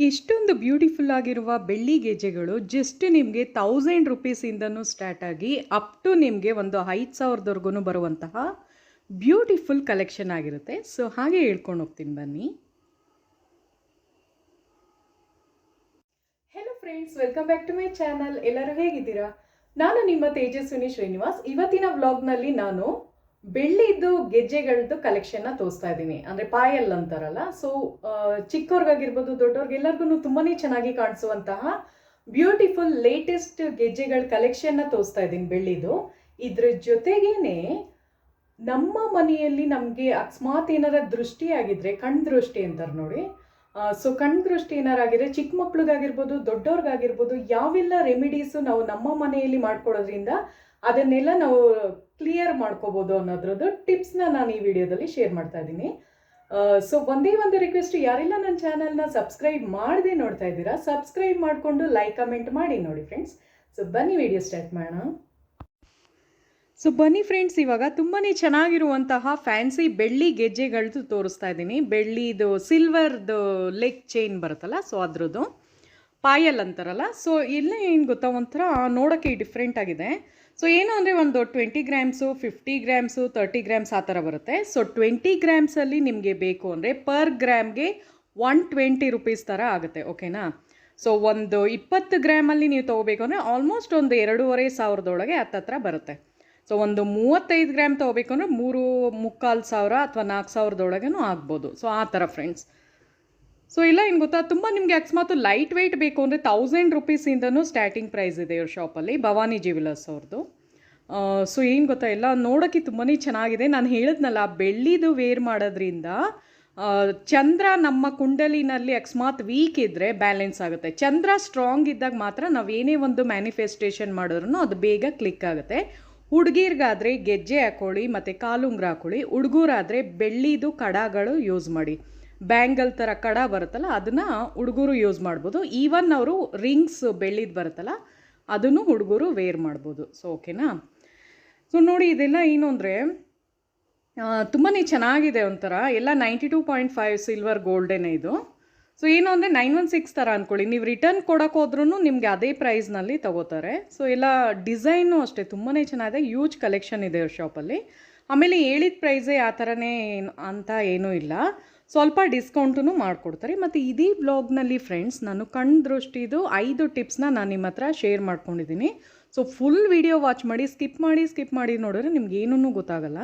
ಎಷ್ಟೊಂದು ಬ್ಯೂಟಿಫುಲ್ ಆಗಿರುವ ಬೆಳ್ಳಿ ಗೆಜ್ಜೆಗಳು ಜಸ್ಟ್ ನಿಮಗೆ ತೌಸಂಡ್ ರುಪೀಸಿಂದನೂ ಸ್ಟಾರ್ಟ್ ಆಗಿ ಅಪ್ ಟು ನಿಮಗೆ ಒಂದು ಐದು ಸಾವಿರದವರೆಗೂ ಬರುವಂತಹ ಬ್ಯೂಟಿಫುಲ್ ಕಲೆಕ್ಷನ್ ಆಗಿರುತ್ತೆ. ಸೊ ಹಾಗೆ ಹೇಳ್ಕೊಂಡು ಹೋಗ್ತೀನಿ ಬನ್ನಿ. Hello friends welcome back to my channel ಎಲ್ಲರೂ ಹೇಗಿದ್ದೀರಾ? ನಾನು ನಿಮ್ಮ ತೇಜಸ್ವಿನಿ ಶ್ರೀನಿವಾಸ್. ಇವತ್ತಿನ ವ್ಲಾಗ್ನಲ್ಲಿ ನಾನು ಬೆಳ್ಳಿದ್ದು ಗೆಜ್ಜೆಗಳದ್ದು ಕಲೆಕ್ಷನ್ನ ತೋರಿಸ್ತಾ ಇದ್ದೀನಿ. ಅಂದರೆ ಪಾಯಲ್ ಅಂತಾರಲ್ಲ. ಸೊ ಚಿಕ್ಕವ್ರಿಗಾಗಿರ್ಬೋದು ದೊಡ್ಡವ್ರಿಗೆಲ್ಲರಿಗೂ ತುಂಬಾ ಚೆನ್ನಾಗಿ ಕಾಣಿಸುವಂತಹ ಬ್ಯೂಟಿಫುಲ್ ಲೇಟೆಸ್ಟ್ ಗೆಜ್ಜೆಗಳ ಕಲೆಕ್ಷನ್ನ ತೋರಿಸ್ತಾ ಇದ್ದೀನಿ ಬೆಳ್ಳಿದು. ಇದ್ರ ಜೊತೆಗೇನೆ ನಮ್ಮ ಮನೆಯಲ್ಲಿ ನಮಗೆ ಅಕಸ್ಮಾತ್ ಏನಾರ ದೃಷ್ಟಿ ಆಗಿದ್ರೆ, ಕಣ್ ದೃಷ್ಟಿ ಅಂತಾರೆ ನೋಡಿ. ಸೊ ಕಣ್ ದೃಷ್ಟಿ ಏನಾರ ಆಗಿದ್ರೆ, ಚಿಕ್ಕ ಮಕ್ಳಿಗಾಗಿರ್ಬೋದು, ದೊಡ್ಡವ್ರಿಗಾಗಿರ್ಬೋದು, ಯಾವೆಲ್ಲ ರೆಮಿಡೀಸು ನಾವು ನಮ್ಮ ಮನೆಯಲ್ಲಿ ಮಾಡ್ಕೊಡೋದ್ರಿಂದ ಅದನ್ನೆಲ್ಲ ನಾವು ಕ್ಲಿಯರ್ ಮಾಡ್ಕೋಬೋದು ಅನ್ನೋದ್ರದ್ದು ಟಿಪ್ಸ್ನ ನಾನು ಈ ವಿಡಿಯೋದಲ್ಲಿ ಶೇರ್ ಮಾಡ್ತಾ ಇದ್ದೀನಿ. ಸೊ ಒಂದೇ ಒಂದು ರಿಕ್ವೆಸ್ಟ್ ಯಾರೆಲ್ಲ ನನ್ನ ಚಾನಲ್ನ ಸಬ್ಸ್ಕ್ರೈಬ್ ಮಾಡದೆ ನೋಡ್ತಾ ಇದ್ದೀರಾ ಸಬ್ಸ್ಕ್ರೈಬ್ ಮಾಡಿಕೊಂಡು ಲೈಕ್ ಕಮೆಂಟ್ ಮಾಡಿ ನೋಡಿ ಫ್ರೆಂಡ್ಸ್ ಸೊ ಬನ್ನಿ ವಿಡಿಯೋ ಸ್ಟಾರ್ಟ್ ಮಾಡೋಣ. ಸೊ ಬನ್ನಿ ಫ್ರೆಂಡ್ಸ್ ಇವಾಗ ತುಂಬಾ ಚೆನ್ನಾಗಿರುವಂತಹ ಫ್ಯಾನ್ಸಿ ಬೆಳ್ಳಿ ಗೆಜ್ಜೆಗಳದ್ದು ತೋರಿಸ್ತಾ ಇದ್ದೀನಿ. ಬೆಳ್ಳಿದು ಸಿಲ್ವರ್ದು ಲೆಗ್ ಚೈನ್ ಬರುತ್ತಲ್ಲ ಸೊ ಅದ್ರದ್ದು. ಪಾಯಲ್ ಅಂತಾರಲ್ಲ ಸೊ ಇಲ್ಲೇ ಏನು ಗೊತ್ತಾ ಒಂಥರ ನೋಡೋಕ್ಕೆ ಡಿಫ್ರೆಂಟ್ ಆಗಿದೆ. ಸೊ ಏನು ಅಂದರೆ ಒಂದು twenty grams fifty grams thirty grams ಆ ಥರ ಬರುತ್ತೆ. ಸೊ ಟ್ವೆಂಟಿ ಗ್ರಾಮ್ಸಲ್ಲಿ ನಿಮಗೆ ಬೇಕು ಅಂದರೆ ಪರ್ ಗ್ರಾಮ್ಗೆ ಒನ್ ಟ್ವೆಂಟಿ ರುಪೀಸ್ ಥರ ಆಗುತ್ತೆ ಓಕೆನಾ ಸೊ ಒಂದು ಇಪ್ಪತ್ತು ಗ್ರಾಮಲ್ಲಿ ನೀವು ತೊಗೋಬೇಕು ಅಂದರೆ ಆಲ್ಮೋಸ್ಟ್ ಒಂದು ಎರಡೂವರೆ ಸಾವಿರದೊಳಗೆ ಹತ್ತತ್ರ ಬರುತ್ತೆ. ಸೊ ಒಂದು ಮೂವತ್ತೈದು ಗ್ರಾಮ್ ತೊಗೋಬೇಕು ಅಂದರೆ ಮೂರು ಮುಕ್ಕಾಲು ಸಾವಿರ ಅಥವಾ ನಾಲ್ಕು ಸಾವಿರದೊಳಗೇನೂ ಆಗ್ಬೋದು. ಸೊ ಆ ಥರ ಫ್ರೆಂಡ್ಸ್ ಸೊ ಇಲ್ಲ, ಏನು ಗೊತ್ತಾ? ತುಂಬ ನಿಮಗೆ ಅಕಸ್ಮಾತ್ ಲೈಟ್ ವೆಯ್ಟ್ ಬೇಕು ಅಂದರೆ ತೌಸಂಡ್ ರುಪೀಸಿಂದನೂ ಸ್ಟಾರ್ಟಿಂಗ್ ಪ್ರೈಸ್ ಇದೆ ಇವ್ರ ಶಾಪಲ್ಲಿ ಭವಾನಿ ಜ್ಯುವೆಲರ್ಸ್ ಅವ್ರದ್ದು ಸೊ ಏನು ಗೊತ್ತಾ? ಇಲ್ಲ ನೋಡೋಕ್ಕೆ ತುಂಬಾ ಚೆನ್ನಾಗಿದೆ. ನಾನು ಹೇಳಿದ್ನಲ್ಲ, ಬೆಳ್ಳಿದು ವೇರ್ ಮಾಡೋದ್ರಿಂದ ಚಂದ್ರ ನಮ್ಮ ಕುಂಡಲಿನಲ್ಲಿ ಅಕಸ್ಮಾತ್ ವೀಕ್ ಇದ್ದರೆ ಬ್ಯಾಲೆನ್ಸ್ ಆಗುತ್ತೆ. ಚಂದ್ರ ಸ್ಟ್ರಾಂಗ್ ಇದ್ದಾಗ ಮಾತ್ರ ನಾವು ಏನೇ ಒಂದು ಮ್ಯಾನಿಫೆಸ್ಟೇಷನ್ ಮಾಡಿದ್ರೂ ಅದು ಬೇಗ ಕ್ಲಿಕ್ ಆಗುತ್ತೆ. ಹುಡುಗಿರ್ಗಾದರೆ ಗೆಜ್ಜೆ ಹಾಕೊಳ್ಳಿ, ಮತ್ತು ಕಾಲುಂಗ್ರ ಹಾಕೊಳ್ಳಿ, ಹುಡುಗರಾದರೆ ಬೆಳ್ಳಿದು ಕಡಗಳು ಯೂಸ್ ಮಾಡಿ. ಬ್ಯಾಂಗಲ್ ಥರ ಕಡ ಬರುತ್ತಲ್ಲ, ಅದನ್ನು ಹುಡುಗರು ಯೂಸ್ ಮಾಡ್ಬೋದು. ಈವನ್ ಅವರು ರಿಂಗ್ಸ್ ಬೆಳ್ಳಿದು ಬರುತ್ತಲ್ಲ, ಅದನ್ನು ಹುಡುಗರು ವೇರ್ ಮಾಡ್ಬೋದು. ಸೊ ಓಕೆನಾ ಸೊ ನೋಡಿ ಇದೆಲ್ಲ ಏನು ಅಂದರೆ ತುಂಬಾ ಚೆನ್ನಾಗಿದೆ ಒಂಥರ. ಎಲ್ಲ ninety two point five silver ಗೋಲ್ಡೇನೆ ಇದು. ಸೊ ಏನು ಅಂದರೆ ನೈನ್ ಒನ್ ಸಿಕ್ಸ್ ಥರ ಅಂದ್ಕೊಳ್ಳಿ ನೀವು ರಿಟರ್ನ್ ಕೊಡೋಕೆ ಹೋದ್ರೂ ನಿಮಗೆ ಅದೇ ಪ್ರೈಸ್ನಲ್ಲಿ ತಗೋತಾರೆ. ಸೊ ಎಲ್ಲ ಡಿಸೈನು ಅಷ್ಟೇ ತುಂಬಾ ಚೆನ್ನಾಗಿದೆ. ಯೂಜ್ ಕಲೆಕ್ಷನ್ ಇದೆ ಅವ್ರ ಶಾಪಲ್ಲಿ ಆಮೇಲೆ ಹೇಳಿದ ಪ್ರೈಸೇ ಆ ಥರನೇ ಅಂತ ಏನೂ ಇಲ್ಲ. ಸ್ವಲ್ಪ ಡಿಸ್ಕೌಂಟೂ ಮಾಡಿಕೊಡ್ತಾರೆ. ಮತ್ತು ಇದೇ ಬ್ಲಾಗ್ನಲ್ಲಿ ಫ್ರೆಂಡ್ಸ್, ನಾನು ಕಣ್ಣು ದೃಷ್ಟಿದು ಐದು ಟಿಪ್ಸ್ನ ನಾನು ನಿಮ್ಮ ಹತ್ರ ಶೇರ್ ಮಾಡ್ಕೊಂಡಿದ್ದೀನಿ. ಸೊ, ಫುಲ್ ವಿಡಿಯೋ ವಾಚ್ ಮಾಡಿ, ಸ್ಕಿಪ್ ಮಾಡಿ ಸ್ಕಿಪ್ ಮಾಡಿ ನೋಡಿದ್ರೆ ನಿಮ್ಗೆ ಏನೂ ಗೊತ್ತಾಗಲ್ಲ.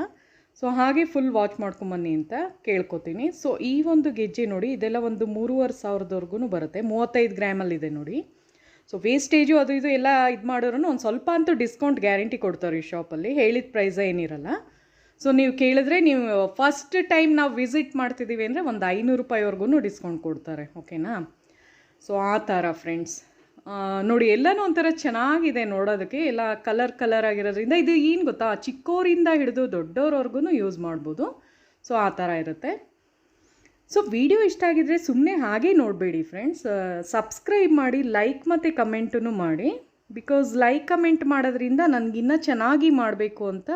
ಸೊ, ಹಾಗೆ ಫುಲ್ ವಾಚ್ ಮಾಡ್ಕೊಂಬನ್ನಿ ಅಂತ ಕೇಳ್ಕೊತೀನಿ. ಸೊ, ಈ ಒಂದು ಗೆಜ್ಜೆ ನೋಡಿ, ಇದೆಲ್ಲ ಒಂದು ಮೂರುವರೆ ಸಾವಿರದವರೆಗೂ ಬರುತ್ತೆ. ಮೂವತ್ತೈದು ಗ್ರಾಮಲ್ಲಿದೆ ನೋಡಿ. ಸೊ ವೇಸ್ಟೇಜು ಅದು ಇದು ಎಲ್ಲ ಇದು ಮಾಡೋರು ಒಂದು ಸ್ವಲ್ಪ ಅಂತೂ ಡಿಸ್ಕೌಂಟ್ ಗ್ಯಾರಂಟಿ ಕೊಡ್ತಾರೆ ಈ ಶಾಪಲ್ಲಿ ಹೇಳಿದ ಪ್ರೈಸ ಏನಿರಲ್ಲ. ಸೊ ನೀವು ಕೇಳಿದ್ರೆ ನೀವು ಫಸ್ಟ್ ಟೈಮ್ ನಾವು ವಿಸಿಟ್ ಮಾಡ್ತಿದ್ದೀವಿ ಅಂದರೆ ಒಂದು ಐನೂರು ರೂಪಾಯಿವರೆಗೂ ಡಿಸ್ಕೌಂಟ್ ಕೊಡ್ತಾರೆ ಓಕೆನಾ ಸೊ ಆ ಥರ ಫ್ರೆಂಡ್ಸ್ ನೋಡಿ, ಎಲ್ಲನೂ ಒಂಥರ ಚೆನ್ನಾಗಿದೆ ನೋಡೋದಕ್ಕೆ. ಎಲ್ಲ ಕಲರ್ ಕಲರ್ ಆಗಿರೋದ್ರಿಂದ ಇದು ಏನು ಗೊತ್ತಾ? ಚಿಕ್ಕೋರಿಂದ ಹಿಡಿದು ದೊಡ್ಡವ್ರವರೆಗೂ ಯೂಸ್ ಮಾಡ್ಬೋದು. ಸೊ ಆ ಥರ ಇರುತ್ತೆ. ಸೊ ವಿಡಿಯೋ ಇಷ್ಟ ಆಗಿದ್ರೆ ಸುಮ್ಮನೆ ಹಾಗೆ ನೋಡಬೇಡಿ ಫ್ರೆಂಡ್ಸ್ ಸಬ್ಸ್ಕ್ರೈಬ್ ಮಾಡಿ ಲೈಕ್ ಮತ್ತು ಕಮೆಂಟನ್ನು ಮಾಡಿ. ಬಿಕಾಸ್ ಲೈಕ್ ಕಮೆಂಟ್ ಮಾಡೋದ್ರಿಂದ ನನಗಿನ್ನೂ ಚೆನ್ನಾಗಿ ಮಾಡಬೇಕು ಅಂತ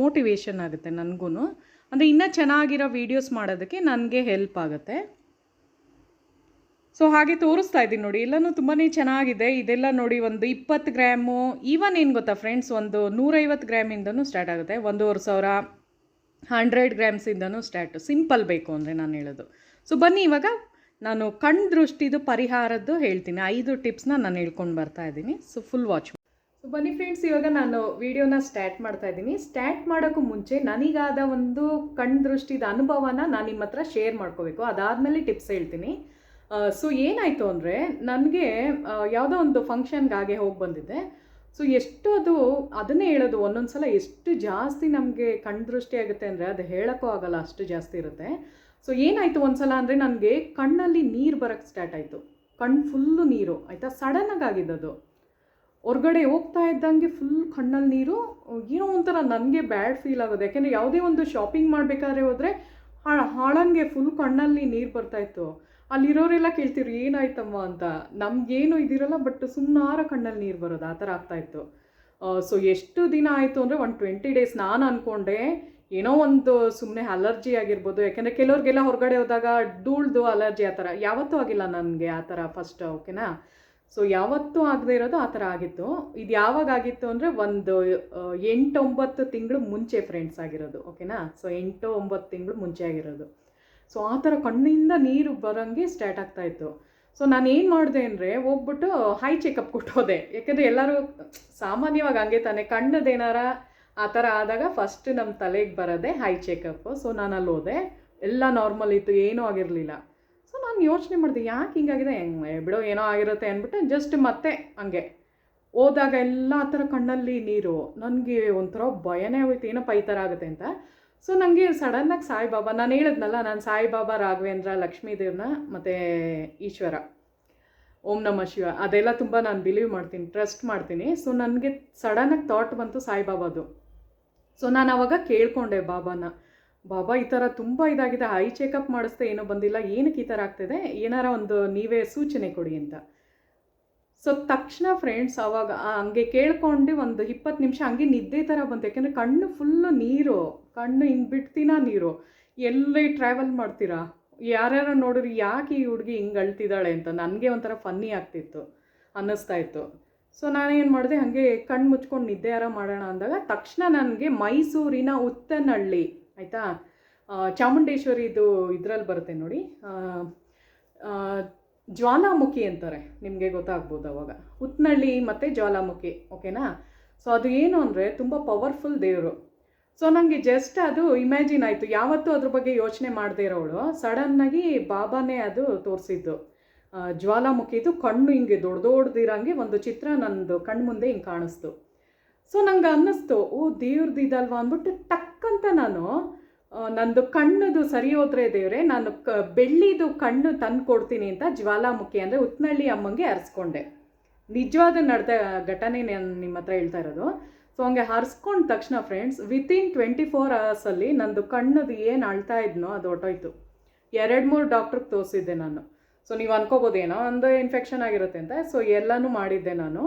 ಮೋಟಿವೇಶನ್ ಆಗುತ್ತೆ ನನಗೂ ಅಂದರೆ ಇನ್ನೂ ಚೆನ್ನಾಗಿರೋ ವೀಡಿಯೋಸ್ ಮಾಡೋದಕ್ಕೆ ನನಗೆ ಹೆಲ್ಪ್ ಆಗುತ್ತೆ. ಸೊ ಹಾಗೆ ತೋರಿಸ್ತಾ ಇದ್ದೀನಿ ನೋಡಿ. ಎಲ್ಲನೂ ತುಂಬಾ ಚೆನ್ನಾಗಿದೆ. ಇದೆಲ್ಲ ನೋಡಿ ಒಂದು ಇಪ್ಪತ್ತು ಗ್ರಾಮು ಈವನ್ ಏನು ಗೊತ್ತಾ ಫ್ರೆಂಡ್ಸ್ ಒಂದು ನೂರೈವತ್ತು ಗ್ರಾಮಿಂದನೂ ಸ್ಟಾರ್ಟ್ ಆಗುತ್ತೆ. ಒಂದೂವರೆ ಸಾವಿರ ಹಂಡ್ರೆಡ್ ಗ್ರಾಮ್ಸಿಂದನೂ ಸ್ಟಾರ್ಟು ಸಿಂಪಲ್ ಬೇಕು ಅಂದರೆ ನಾನು ಹೇಳೋದು. ಸೊ ಬನ್ನಿ ಇವಾಗ ನಾನು ಕಣ್ ದೃಷ್ಟಿದು ಪರಿಹಾರದ್ದು ಹೇಳ್ತೀನಿ. ಐದು ಟಿಪ್ಸ್ನ ನಾನು ಹೇಳ್ಕೊಂಡು ಬರ್ತಾ ಇದ್ದೀನಿ. ಸೊ ಫುಲ್ ವಾಚ್ ಸೊ ಬನ್ನಿ ಫ್ರೆಂಡ್ಸ್ ಇವಾಗ ನಾನು ವಿಡಿಯೋನ ಸ್ಟಾರ್ಟ್ ಮಾಡ್ತಾ ಇದ್ದೀನಿ. ಸ್ಟಾರ್ಟ್ ಮಾಡೋಕ್ಕೂ ಮುಂಚೆ ನನಗಾದ ಒಂದು ಕಣ್ ದೃಷ್ಟಿದ ಅನುಭವನ ನಾನು ನಿಮ್ಮ ಹತ್ರ ಶೇರ್ ಮಾಡ್ಕೋಬೇಕು. ಅದಾದಮೇಲೆ ಟಿಪ್ಸ್ ಹೇಳ್ತೀನಿ. ಸೊ ಏನಾಯಿತು ಅಂದರೆ ನನಗೆ ಯಾವುದೋ ಒಂದು ಫಂಕ್ಷನ್ಗಾಗೆ ಹಾಗೆ ಬಂದಿದ್ದೆ. ಸೊ ಎಷ್ಟು ಅದು ಅದನ್ನೇ ಹೇಳೋದು ಒಂದೊಂದು ಸಲ ಎಷ್ಟು ಜಾಸ್ತಿ ನಮಗೆ ಕಣ್ ದೃಷ್ಟಿ ಆಗುತ್ತೆ ಅಂದರೆ ಅದು ಹೇಳೋಕ್ಕೂ ಆಗಲ್ಲ, ಅಷ್ಟು ಜಾಸ್ತಿ ಇರುತ್ತೆ. ಸೊ ಏನಾಯಿತು ಒಂದು ಸಲ ಅಂದರೆ ನನಗೆ ಕಣ್ಣಲ್ಲಿ ನೀರು ಬರೋಕ್ಕೆ ಸ್ಟಾರ್ಟ್ ಆಯಿತು. ಕಣ್ಣು ಫುಲ್ಲು ನೀರು, ಆಯಿತಾ? ಸಡನ್ನಾಗಿ ಆಗಿದ್ದದು. ಹೊರ್ಗಡೆ ಹೋಗ್ತಾ ಇದ್ದಂಗೆ ಫುಲ್ ಕಣ್ಣಲ್ಲಿ ನೀರು, ಏನೋ ಒಂಥರ ನನಗೆ ಬ್ಯಾಡ್ ಫೀಲ್ ಆಗೋದು. ಯಾಕೆಂದರೆ ಯಾವುದೇ ಒಂದು ಶಾಪಿಂಗ್ ಮಾಡಬೇಕಾದ್ರೆ ಹೋದರೆ ಹಾಳಂಗೆ ಫುಲ್ ಕಣ್ಣಲ್ಲಿ ನೀರು ಬರ್ತಾಯಿತ್ತು ಅಲ್ಲಿರೋರೆಲ್ಲ ಕೇಳ್ತಿರು ಏನಾಯ್ತಮ್ಮ ಅಂತ. ನಮಗೇನು ಇದಿರಲ್ಲ ಬಟ್ ಸುಮ್ಮನಾರ ಕಣ್ಣಲ್ಲಿ ನೀರು ಬರೋದು, ಆ ಥರ ಆಗ್ತಾಯಿತ್ತು ಸೊ ಎಷ್ಟು ದಿನ ಆಯಿತು ಅಂದರೆ ಒಂದು ಟ್ವೆಂಟಿ ಡೇಸ್ ನಾನು ಅಂದ್ಕೊಂಡೆ ಏನೋ ಒಂದು ಸುಮ್ಮನೆ ಅಲರ್ಜಿ ಆಗಿರ್ಬೋದು. ಯಾಕೆಂದರೆ ಕೆಲವ್ರಿಗೆಲ್ಲ ಹೊರಗಡೆ ಹೋದಾಗ, ಧೂಳ್ದು ಅಲರ್ಜಿ ಆ ಥರ. ಯಾವತ್ತೂ ಆಗಿಲ್ಲ ನನಗೆ ಆ ಥರ ಫಸ್ಟ್ ಓಕೆನಾ ಸೊ ಯಾವತ್ತೂ ಆಗದೆ ಇರೋದು ಆ ಥರ ಆಗಿತ್ತು. ಇದು ಯಾವಾಗ ಆಗಿತ್ತು ಅಂದರೆ ಒಂದು ಎಂಟೊಂಬತ್ತು ತಿಂಗಳು ಮುಂಚೆ ಫ್ರೆಂಡ್ಸ್ ಆಗಿರೋದು, ಓಕೆನಾ? ಸೊ ಎಂಟು ಒಂಬತ್ತು ತಿಂಗಳು ಮುಂಚೆ ಆಗಿರೋದು. ಸೊ ಆ ಥರ ಕಣ್ಣಿಂದ ನೀರು ಬರೋಂಗೆ ಸ್ಟಾರ್ಟ್ ಆಗ್ತಾ ಇತ್ತು. ಸೊ ನಾನು ಏನು ಮಾಡಿದೆ ಅಂದರೆ ಹೋಗ್ಬಿಟ್ಟು ಹೈ ಚೆಕಪ್ ಕೊಟ್ಟೋದೆ. ಯಾಕೆಂದರೆ ಎಲ್ಲರೂ ಸಾಮಾನ್ಯವಾಗಿ ಹಂಗೆ ತಾನೆ, ಕಣ್ಣದೇನಾರ ಆ ಥರ ಆದಾಗ ಫಸ್ಟ್ ನಮ್ಮ ತಲೆಗೆ ಬರೋದೆ ಹೈ ಚೆಕಪ್ಪು ಸೊ ನಾನು ಅಲ್ಲಿ ಹೋದೆ ಎಲ್ಲ ನಾರ್ಮಲ್ ಇತ್ತು, ಏನೂ ಆಗಿರಲಿಲ್ಲ. ನಾನು ಯೋಚನೆ ಮಾಡಿದೆ, ಯಾಕೆ ಹಿಂಗಾಗಿದೆ? ಹೆಂಗೆ ಬಿಡೋ ಏನೋ ಆಗಿರುತ್ತೆ ಅಂದ್ಬಿಟ್ಟು ಜಸ್ಟ್ ಮತ್ತೆ ಹಂಗೆ. ಹೋದಾಗ ಎಲ್ಲ ಥರ ಕಣ್ಣಲ್ಲಿ ನೀರು. ನನಗೆ ಒಂಥರ ಭಯನೇ ಹೋಯ್ತು, ಏನಪ್ಪ ಈ ಥರ ಆಗುತ್ತೆ ಅಂತ. ಸೊ ನನಗೆ ಸಡನ್ನಾಗಿ ಸಾಯಿಬಾಬಾ, ನಾನು ಹೇಳಿದ್ನಲ್ಲ, ನಾನು ಸಾಯಿಬಾಬಾ ರಾಘವೇಂದ್ರ ಲಕ್ಷ್ಮೀದೇವ್ನ ಮತ್ತು ಈಶ್ವರ. ಓಂ ನಮ ಶಿವ. ಅದೆಲ್ಲ ತುಂಬ ನಾನು ಬಿಲೀವ್ ಮಾಡ್ತೀನಿ ಟ್ರಸ್ಟ್ ಮಾಡ್ತೀನಿ. ಸೊ ನನಗೆ ಸಡನ್ನಾಗಿ ಥಾಟ್ ಬಂತು ಸಾಯಿಬಾಬಾದು. ಸೊ ನಾನು ಅವಾಗ ಕೇಳ್ಕೊಂಡೆ ಬಾಬಾನ. ಬಾಬಾ, ಈ ಥರ ತುಂಬ ಇದಾಗಿದೆ, ಐ ಚೆಕಪ್ ಮಾಡಿಸ್ದೆ ಏನೋ ಬಂದಿಲ್ಲ, ಏನಕ್ಕೆ ಈ ಥರ ಆಗ್ತಿದೆ? ಏನಾರ ಒಂದು ನೀವೇ ಸೂಚನೆ ಕೊಡಿ ಅಂತ. ಸೊ ತಕ್ಷಣ ಫ್ರೆಂಡ್ಸ್ ಅವಾಗ ಹಂಗೆ ಕೇಳ್ಕೊಂಡು ಒಂದು ಇಪ್ಪತ್ತು ನಿಮಿಷ ಹಂಗೆ ನಿದ್ದೆ ಥರ ಬಂತು. ಯಾಕೆಂದರೆ ಕಣ್ಣು ಫುಲ್ಲು ನೀರು, ಕಣ್ಣು ಹಿಂಗೆ ಬಿಡ್ತೀನ ನೀರು? ಎಲ್ಲಿ ಟ್ರಾವೆಲ್ ಮಾಡ್ತೀರಾ? ಯಾರ್ಯಾರ ನೋಡಿರಿ, ಯಾಕೆ ಈ ಹುಡುಗಿ ಹಿಂಗೆ ಅಳ್ತಿದ್ದಾಳೆ ಅಂತ? ನನಗೆ ಒಂಥರ ಫನ್ನಿ ಆಗ್ತಿತ್ತು, ಅನ್ನಿಸ್ತಾ ಇತ್ತು. ಸೊ ನಾನೇನು ಮಾಡಿದೆ, ಹಾಗೆ ಕಣ್ಣು ಮುಚ್ಕೊಂಡು ನಿದ್ದೆ ಯಾರ ಮಾಡೋಣ ಅಂದಾಗ, ತಕ್ಷಣ ನನಗೆ ಮೈಸೂರಿನ ಉತ್ತನಹಳ್ಳಿ ಆಯಿತಾ? ಚಾಮುಂಡೇಶ್ವರಿದು ಇದರಲ್ಲಿ ಬರುತ್ತೆ ನೋಡಿ. ಜ್ವಾಲಾಮುಖಿ ಅಂತಾರೆ. ನಿಮಗೆ ಗೊತ್ತಾಗ್ಬೋದು ಅವಾಗ. ಉತ್ನಳ್ಳಿ ಮತ್ತು ಜ್ವಾಲಾಮುಖಿ, ಓಕೆನಾ? ಸೊ ಅದು ಏನು ಅಂದರೆ ತುಂಬ ಪವರ್ಫುಲ್ ದೇವರು. ಸೊ ನನಗೆ ಜಸ್ಟ್ ಅದು ಇಮ್ಯಾಜಿನ್ ಆಯಿತು. ಯಾವತ್ತೂ ಅದ್ರ ಬಗ್ಗೆ ಯೋಚನೆ ಮಾಡದೇ ಇರೋಳು. ಸಡನ್ನಾಗಿ ಬಾಬಾನೇ ಅದು ತೋರಿಸಿದ್ದು. ಜ್ವಾಲಾಮುಖಿದು ಕಣ್ಣು ಹಿಂಗೆ ದೊಡ್ಡ ದೊಡ್ಡದಿರಂಗೆ ಒಂದು ಚಿತ್ರ ನಂದು ಕಣ್ಣು ಮುಂದೆ ಹಿಂಗೆ ಕಾಣಿಸ್ತು. ಸೊ ನಂಗೆ ಅನ್ನಿಸ್ತು, ಓ ದೇವ್ರದ್ದು ಇದಲ್ವಾ ಅಂದ್ಬಿಟ್ಟು ಟಕ್ ಅಂತ ನಾನು ನಂದು ಕಣ್ಣದು ಸರಿ ಹೋದ್ರೆ ದೇವ್ರೆ, ನಾನು ಕ, ಬೆಳ್ಳಿದು ಕಣ್ಣು ತಂದು ಕೊಡ್ತೀನಿ ಅಂತ ಜ್ವಾಲಾಮುಖಿ ಅಂದರೆ ಉತ್ನಳ್ಳಿ ಅಮ್ಮಂಗೆ ಹರಿಸ್ಕೊಂಡೆ ನಿಜವಾದ ನಡೆದ ಘಟನೆ ನಾನು ನಿಮ್ಮ ಹತ್ರ ಹೇಳ್ತಾ ಇರೋದು. ಸೊ ಹಂಗೆ ಹರಿಸ್ಕೊಂಡ ತಕ್ಷಣ ಫ್ರೆಂಡ್ಸ್ ವಿತಿನ್ ಟ್ವೆಂಟಿ ಫೋರ್ ಅವರ್ಸಲ್ಲಿ ನಂದು ಕಣ್ಣದು ಏನು ಅಳ್ತಾ ಇದ್ನೋ ಅದು ಹೊಟ್ಟೋಯ್ತು ಎರಡು ಮೂರು ಡಾಕ್ಟ್ರಿಗೆ ತೋರಿಸಿದ್ದೆ ನಾನು. ಸೊ ನೀವು ಅನ್ಕೋಬೋದೇನೋ, ಒಂದು ಇನ್ಫೆಕ್ಷನ್ ಆಗಿರುತ್ತೆ ಅಂತ. ಸೊ ಎಲ್ಲನೂ ಮಾಡಿದ್ದೆ ನಾನು.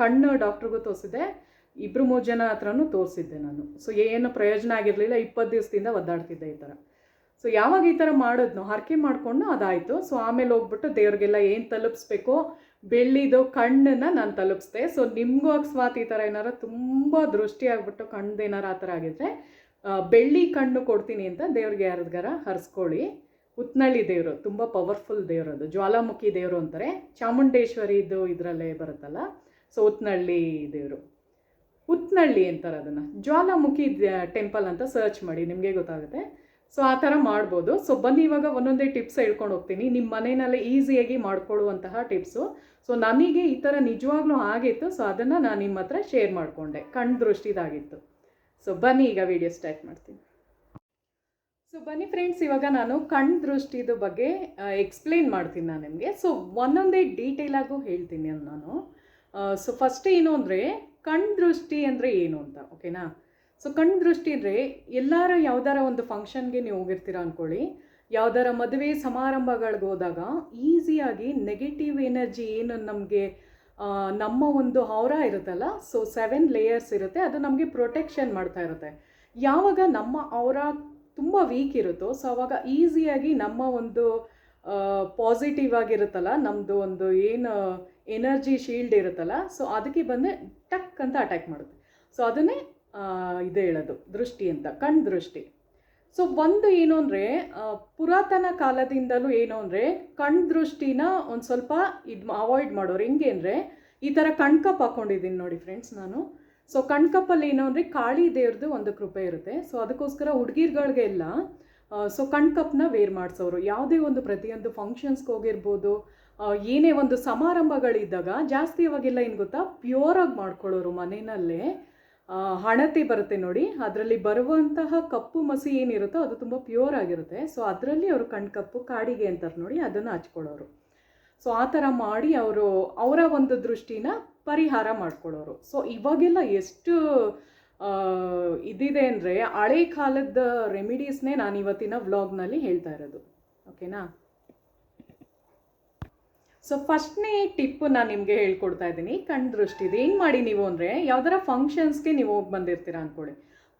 ಕಣ್ಣು ಡಾಕ್ಟ್ರಿಗೂ ತೋರಿಸಿದ್ದೆ. ಇಬ್ಬರು ಮೂರು ಜನ ಹತ್ರನೂ ತೋರಿಸಿದ್ದೆ ನಾನು. ಸೊ ಏನು ಪ್ರಯೋಜನ ಆಗಿರಲಿಲ್ಲ, ಇಪ್ಪತ್ತು ದಿವಸದಿಂದ ಒದ್ದಾಡ್ತಿದ್ದೆ ಈ ಥರ. ಸೊ ಯಾವಾಗ ಈ ಥರ ಮಾಡಿದ್ನೋ, ಹರಕೆ ಮಾಡಿಕೊಂಡು ಅದಾಯಿತು. ಸೊ ಆಮೇಲೆ ಹೋಗ್ಬಿಟ್ಟು ದೇವ್ರಿಗೆಲ್ಲ ಏನು ತಲುಪಿಸ್ಬೇಕೋ, ಬೆಳ್ಳಿದು ಕಣ್ಣನ್ನು ನಾನು ತಲುಪಿಸ್ದೆ. ಸೊ ನಿಮಗೂ ಸ್ವಾತ್ ಈ ಥರ ಏನಾರ ತುಂಬ ದೃಷ್ಟಿ ಆಗ್ಬಿಟ್ಟು ಕಣ್ಣು ಏನಾರ ಆ ಥರ ಆಗಿದ್ರೆ ಬೆಳ್ಳಿ ಕಣ್ಣು ಕೊಡ್ತೀನಿ ಅಂತ ದೇವ್ರಿಗೆ ಯಾರಿಗಾರ ಹರಿಸ್ಕೊಳ್ಳಿ. ಉತ್ನಳ್ಳಿ ದೇವರು, ತುಂಬ ಪವರ್ಫುಲ್ ದೇವರು ಅದು. ಜ್ವಾಲಾಮುಖಿ ದೇವರು ಅಂತಾರೆ. ಚಾಮುಂಡೇಶ್ವರಿದು ಇದರಲ್ಲೇ ಬರುತ್ತಲ್ಲ. ಸೊ ಉತ್ನಳ್ಳಿ ದೇವರು. ಉತ್ನಳ್ಳಿ ಅಂತಾರೆ ಅದನ್ನು. ಜ್ವಾಲಾಮುಖಿ ಟೆಂಪಲ್ ಅಂತ ಸರ್ಚ್ ಮಾಡಿ, ನಿಮಗೆ ಗೊತ್ತಾಗುತ್ತೆ. ಸೊ ಆ ಥರ ಮಾಡ್ಬೋದು. ಸೊ ಬನ್ನಿ, ಇವಾಗ ಒಂದೊಂದೇ ಟಿಪ್ಸ್ ಹೇಳ್ಕೊಂಡು ಹೋಗ್ತೀನಿ. ನಿಮ್ಮ ಮನೆಯಲ್ಲೇ ಈಸಿಯಾಗಿ ಮಾಡ್ಕೊಳ್ಳುವಂತಹ ಟಿಪ್ಸು ಸೊ ನನಗೆ ಈ ಥರ ನಿಜವಾಗ್ಲೂ ಆಗಿತ್ತು. ಸೊ ಅದನ್ನು ನಾನು ನಿಮ್ಮ ಹತ್ರ ಶೇರ್ ಮಾಡಿಕೊಂಡೆ. ಕಣ್ಣು ದೃಷ್ಟಿದಾಗಿತ್ತು. ಸೊ ಬನ್ನಿ, ಈಗ ವಿಡಿಯೋ ಸ್ಟಾರ್ಟ್ ಮಾಡ್ತೀನಿ. ಸೊ ಬನ್ನಿ ಫ್ರೆಂಡ್ಸ್ ಇವಾಗ ನಾನು ಕಣ್ಣು ದೃಷ್ಟಿದು ಬಗ್ಗೆ ಎಕ್ಸ್ಪ್ಲೇನ್ ಮಾಡ್ತೀನಿ ನಾನು ನಿಮಗೆ. ಸೊ ಒಂದೊಂದೇ ಡೀಟೇಲಾಗೂ ಹೇಳ್ತೀನಿ ನಾನು. ಸೊ ಫಸ್ಟ್ ಏನು ಅಂದರೆ ಕಣ್ಣು ದೃಷ್ಟಿ ಅಂದರೆ ಏನು ಅಂತ ಓಕೆನಾ ಸೊ ಕಣ್ದೃಷ್ಟಿ ಅಂದರೆ ಎಲ್ಲರ ಯಾವ್ದಾರ ಒಂದು ಫಂಕ್ಷನ್ಗೆ ನೀವು ಹೋಗಿರ್ತೀರ ಅಂದ್ಕೊಳ್ಳಿ ಯಾವ್ದಾರ ಮದುವೆ ಸಮಾರಂಭಗಳಿಗೆ ಹೋದಾಗ ಈಸಿಯಾಗಿ ನೆಗೆಟಿವ್ ಎನರ್ಜಿ ಏನು ನಮಗೆ ನಮ್ಮ ಒಂದು ಹೌರ ಇರುತ್ತಲ್ಲ ಸೊ ಸೆವೆನ್ ಲೇಯರ್ಸ್ ಇರುತ್ತೆ, ಅದು ನಮಗೆ ಪ್ರೊಟೆಕ್ಷನ್ ಮಾಡ್ತಾ ಇರುತ್ತೆ. ಯಾವಾಗ ನಮ್ಮ ಅವರ ತುಂಬ ವೀಕ್ ಇರುತ್ತೋ ಸೊ ಅವಾಗ ಈಸಿಯಾಗಿ ನಮ್ಮ ಒಂದು ಪಾಸಿಟಿವ್ ಆಗಿರುತ್ತಲ್ಲ ನಮ್ಮದು ಒಂದು ಏನು ಎನರ್ಜಿ ಶೀಲ್ಡ್ ಇರುತ್ತಲ್ಲ ಸೊ ಅದಕ್ಕೆ ಬಂದು ಟಕ್ ಅಂತ ಅಟ್ಯಾಕ್ ಮಾಡುತ್ತೆ. ಸೊ ಅದನ್ನೇ ಇದೇ ಹೇಳೋದು, ದೃಷ್ಟಿ ಅಂತ, ಕಣ್ ದೃಷ್ಟಿ. ಸೊ ಒಂದು ಏನು ಅಂದರೆ ಪುರಾತನ ಕಾಲದಿಂದಲೂ ಏನು ಅಂದರೆ, ಕಣ್ ದೃಷ್ಟಿನ ಒಂದು ಸ್ವಲ್ಪ ಇದು ಅವಾಯ್ಡ್ ಮಾಡೋರು. ಹೆಂಗೆ ಅಂದರೆ, ಈ ಥರ ಕಣ್ಕಪ್ ಹಾಕ್ಕೊಂಡಿದ್ದೀನಿ ನೋಡಿ ಫ್ರೆಂಡ್ಸ್ ನಾನು. ಸೊ ಕಣ್ಕಪ್ಪಲ್ಲಿ ಏನು ಅಂದರೆ, ಕಾಳಿ ದೇವ್ರದ್ದು ಒಂದು ಕೃಪೆ ಇರುತ್ತೆ. ಸೊ ಅದಕ್ಕೋಸ್ಕರ ಹುಡುಗಿರ್ಗಳಿಗೆಲ್ಲ ಸೊ ಕಣ್ಕಪ್ಪನ್ನ ವೇರ್ ಮಾಡಿಸೋರು. ಯಾವುದೇ ಒಂದು ಪ್ರತಿಯೊಂದು ಫಂಕ್ಷನ್ಸ್ಗೆ ಹೋಗಿರ್ಬೋದು. ಏನೇ ಒಂದು ಸಮಾರಂಭಗಳಿದ್ದಾಗ, ಜಾಸ್ತಿ ಇವಾಗೆಲ್ಲ ಏನು ಗೊತ್ತಾ? ಪ್ಯೂರಾಗಿ ಮಾಡ್ಕೊಳ್ಳೋರು ಮನೆಯಲ್ಲೇ ಹಣತೆ ಬರುತ್ತೆ ನೋಡಿ. ಅದರಲ್ಲಿ ಬರುವಂತಹ ಕಪ್ಪು ಮಸಿ ಏನಿರುತ್ತೋ ಅದು ತುಂಬ ಪ್ಯೂರ್ ಆಗಿರುತ್ತೆ. ಸೊ ಅದರಲ್ಲಿ ಅವರು ಕಣ್ಕಪ್ಪು ಕಾಡಿಗೆ ಅಂತಾರೆ ನೋಡಿ, ಅದನ್ನು ಹಚ್ಕೊಳ್ಳೋರು. ಸೊ ಆ ಥರ ಮಾಡಿ ಅವರು ಅವರ ಒಂದು ದೃಷ್ಟಿನ ಪರಿಹಾರ ಮಾಡ್ಕೊಳ್ಳೋರು. ಸೊ ಇವಾಗೆಲ್ಲ ಎಷ್ಟು ಇದಿದೆ ಅಂದರೆ ಹಳೆ ಕಾಲದ ರೆಮಿಡೀಸ್ನೇ ನಾನು ಇವತ್ತಿನ ವ್ಲಾಗ್ನಲ್ಲಿ ಹೇಳ್ತಾ ಇರೋದು. ಓಕೆನಾ ಸೊ ಫಸ್ಟ್ನೇ ಟಿಪ್ಪು ನಾನು ನಿಮಗೆ ಹೇಳ್ಕೊಡ್ತಾ ಇದ್ದೀನಿ. ಕಣ್ ದೃಷ್ಟಿದು ಹೆಂಗೆ ಮಾಡಿ ನೀವು ಅಂದರೆ, ಯಾವ್ದಾರ ಫಂಕ್ಷನ್ಸ್ಗೆ ನೀವು ಹೋಗಿ ಬಂದಿರ್ತೀರ ಅಂದ್ಕೊಳ್ಳಿ